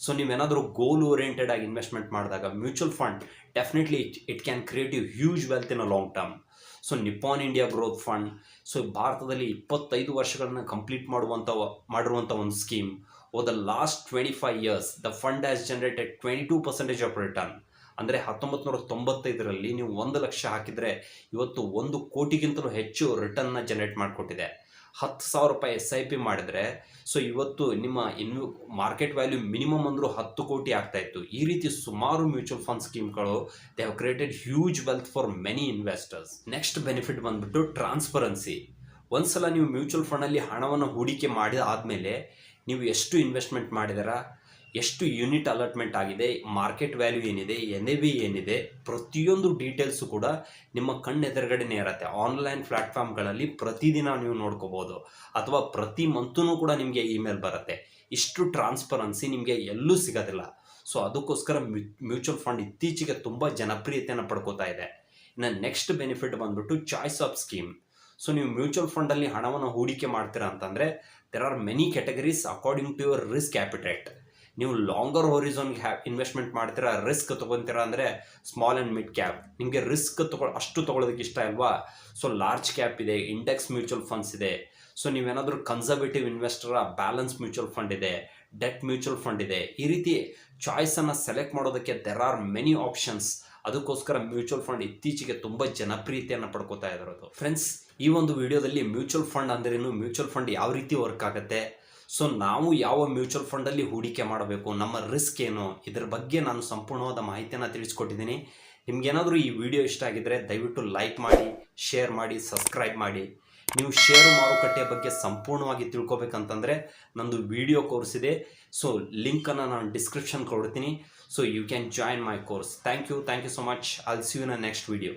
so ನೀವೇನಾದರೂ ಗೋಲ್ ಓರಿಯೆಂಟೆಡ್ ಆಗಿ ಇನ್ವೆಸ್ಟ್ಮೆಂಟ್ ಮಾಡಿದಾಗ mutual fund definitely it it can create you huge wealth in a long term so Nippon India growth fund so ಭಾರತದಲ್ಲಿ ಇಪ್ಪತ್ತೈದು ವರ್ಷಗಳನ್ನ complete ಮಾಡುವಂಥ ಮಾಡಿರುವಂಥ ಒಂದು scheme over the last twenty five years the fund has generated twenty two percentage of return ಅಂದರೆ ಹತ್ತೊಂಬತ್ತು ನೂರ ತೊಂಬತ್ತೈದರಲ್ಲಿ ನೀವು ಒಂದು ಲಕ್ಷ ಹಾಕಿದರೆ ಇವತ್ತು ಒಂದು ಕೋಟಿಗಿಂತಲೂ ಹೆಚ್ಚು ರಿಟರ್ನ್ನ ಜನರೇಟ್ ಮಾಡಿಕೊಟ್ಟಿದೆ. ಹತ್ತು ಸಾವಿರ ರೂಪಾಯಿ ಎಸ್ ಐ ಪಿ ಮಾಡಿದರೆ ಸೊ ಇವತ್ತು ನಿಮ್ಮ ಇನ್ನು ಮಾರ್ಕೆಟ್ ವ್ಯಾಲ್ಯೂ ಮಿನಿಮಮ್ ಅಂದರೂ ಹತ್ತು ಕೋಟಿ ಆಗ್ತಾ ಇತ್ತು. ಈ ರೀತಿ ಸುಮಾರು mutual fund ಸ್ಕೀಮ್ಗಳು they have created huge wealth for many investors next benefit ಬಂದ್ಬಿಟ್ಟು ಟ್ರಾನ್ಸ್ಪರೆನ್ಸಿ ಒಂದು ಸಲ ನೀವು ಮ್ಯೂಚುವಲ್ ಫಂಡಲ್ಲಿ ಹಣವನ್ನು ಹೂಡಿಕೆ ಮಾಡಿದ ಆದಮೇಲೆ, ನೀವು ಎಷ್ಟು ಇನ್ವೆಸ್ಟ್ಮೆಂಟ್ ಮಾಡಿದಾರ? ಎಷ್ಟು ಯೂನಿಟ್ ಅಲಾಟ್ಮೆಂಟ್ ಆಗಿದೆ, ಮಾರ್ಕೆಟ್ ವ್ಯಾಲ್ಯೂ ಏನಿದೆ ಎನ್ ಎ ಬಿ ಏನಿದೆ, ಪ್ರತಿಯೊಂದು ಡೀಟೇಲ್ಸು ಕೂಡ ನಿಮ್ಮ ಕಣ್ಣೆದುರುಗಡೆನೇ ಇರುತ್ತೆ. ಆನ್ಲೈನ್ ಪ್ಲಾಟ್ಫಾರ್ಮ್ಗಳಲ್ಲಿ ಪ್ರತಿದಿನ ನೀವು ನೋಡ್ಕೋಬೋದು. ಅಥವಾ ಪ್ರತಿ ಮಂತೂ ಕೂಡ ನಿಮಗೆ ಇಮೇಲ್ ಬರುತ್ತೆ. ಇಷ್ಟು ಟ್ರಾನ್ಸ್ಪರೆನ್ಸಿ ನಿಮಗೆ ಎಲ್ಲೂ ಸಿಗೋದಿಲ್ಲ. ಸೊ, ಅದಕ್ಕೋಸ್ಕರ ಮ್ಯೂಚುವಲ್ ಫಂಡ್ ಇತ್ತೀಚೆಗೆ ತುಂಬ ಜನಪ್ರಿಯತೆಯನ್ನು ಪಡ್ಕೋತಾ ಇದೆ. ಇನ್ನು ನೆಕ್ಸ್ಟ್ ಬೆನಿಫಿಟ್ ಬಂದ್ಬಿಟ್ಟು ಚಾಯ್ಸ್ ಆಫ್ ಸ್ಕೀಮ್. ಸೊ, ನೀವು ಮ್ಯೂಚುವಲ್ ಫಂಡಲ್ಲಿ ಹಣವನ್ನು ಹೂಡಿಕೆ ಮಾಡ್ತೀರಾ ಅಂತಂದರೆ there are many categories according to your risk appetite ನೀವು ಲಾಂಗರ್ ಹೊರಿಝೋನ್ಗೆ ಹ್ಯಾ ಇನ್ವೆಸ್ಟ್ಮೆಂಟ್ ಮಾಡ್ತೀರಾ ರಿಸ್ಕ್ ತೊಗೊತೀರಾ ಅಂದರೆ ಸ್ಮಾಲ್ ಆ್ಯಂಡ್ ಮಿಡ್ ಕ್ಯಾಪ್ ನಿಮಗೆ ರಿಸ್ಕ್ ತಗೊ, ಅಷ್ಟು ತೊಗೊಳೋದಕ್ಕೆ ಇಷ್ಟ ಇಲ್ವಾ? ಸೊ ಲಾರ್ಜ್ ಕ್ಯಾಪ್ ಇದೆ ಇಂಡೆಕ್ಸ್ ಮ್ಯೂಚುವಲ್ ಫಂಡ್ಸ್ ಇದೆ. ಸೊ ನೀವೇನಾದರೂ ಕನ್ಸರ್ವೇಟಿವ್ ಇನ್ವೆಸ್ಟರ ಬ್ಯಾಲೆನ್ಸ್ ಮ್ಯೂಚುವಲ್ ಫಂಡ್ ಇದೆ ಡೆಟ್ ಮ್ಯೂಚುವಲ್ ಫಂಡ್ ಇದೆ. ಈ ರೀತಿ ಚಾಯ್ಸನ್ನು ಸೆಲೆಕ್ಟ್ ಮಾಡೋದಕ್ಕೆ ದೆರ್ ಆರ್ ಮೆನಿ ಆಪ್ಷನ್ಸ್ ಅದಕ್ಕೋಸ್ಕರ ಮ್ಯೂಚುವಲ್ ಫಂಡ್ ಇತ್ತೀಚೆಗೆ ತುಂಬ ಜನಪ್ರಿಯತೆಯನ್ನು ಪಡ್ಕೋತಾ ಇರೋದು. ಫ್ರೆಂಡ್ಸ್ ಈ ಒಂದು ವಿಡಿಯೋದಲ್ಲಿ ಮ್ಯೂಚುವಲ್ ಫಂಡ್ ಅಂದ್ರೇನು? ಮ್ಯೂಚುವಲ್ ಫಂಡ್ ಯಾವ ರೀತಿ ವರ್ಕ್ ಆಗುತ್ತೆ? ಸೊ ನಾವು ಯಾವ ಮ್ಯೂಚುವಲ್ ಫಂಡಲ್ಲಿ ಹೂಡಿಕೆ ಮಾಡಬೇಕು, ನಮ್ಮ ರಿಸ್ಕ್ ಏನು? ಇದರ ಬಗ್ಗೆ ನಾನು ಸಂಪೂರ್ಣವಾದ ಮಾಹಿತಿಯನ್ನು ತಿಳಿಸ್ಕೊಟ್ಟಿದ್ದೀನಿ. ನಿಮ್ಗೇನಾದರೂ ಈ ವಿಡಿಯೋ ಇಷ್ಟ ಆಗಿದ್ದರೆ ದಯವಿಟ್ಟು ಲೈಕ್ ಮಾಡಿ ಶೇರ್ ಮಾಡಿ ಸಬ್ಸ್ಕ್ರೈಬ್ ಮಾಡಿ. ನೀವು ಷೇರು ಮಾರುಕಟ್ಟೆಯ ಬಗ್ಗೆ ಸಂಪೂರ್ಣವಾಗಿ ತಿಳ್ಕೊಬೇಕಂತಂದರೆ ನಂದು ವಿಡಿಯೋ ಕೋರ್ಸ್ ಇದೆ. ಸೊ ಲಿಂಕನ್ನು ನಾನು ಡಿಸ್ಕ್ರಿಪ್ಷನ್ ಕೊಡ್ತೀನಿ. So you can join my course thank you thank you so much I'll see you in next video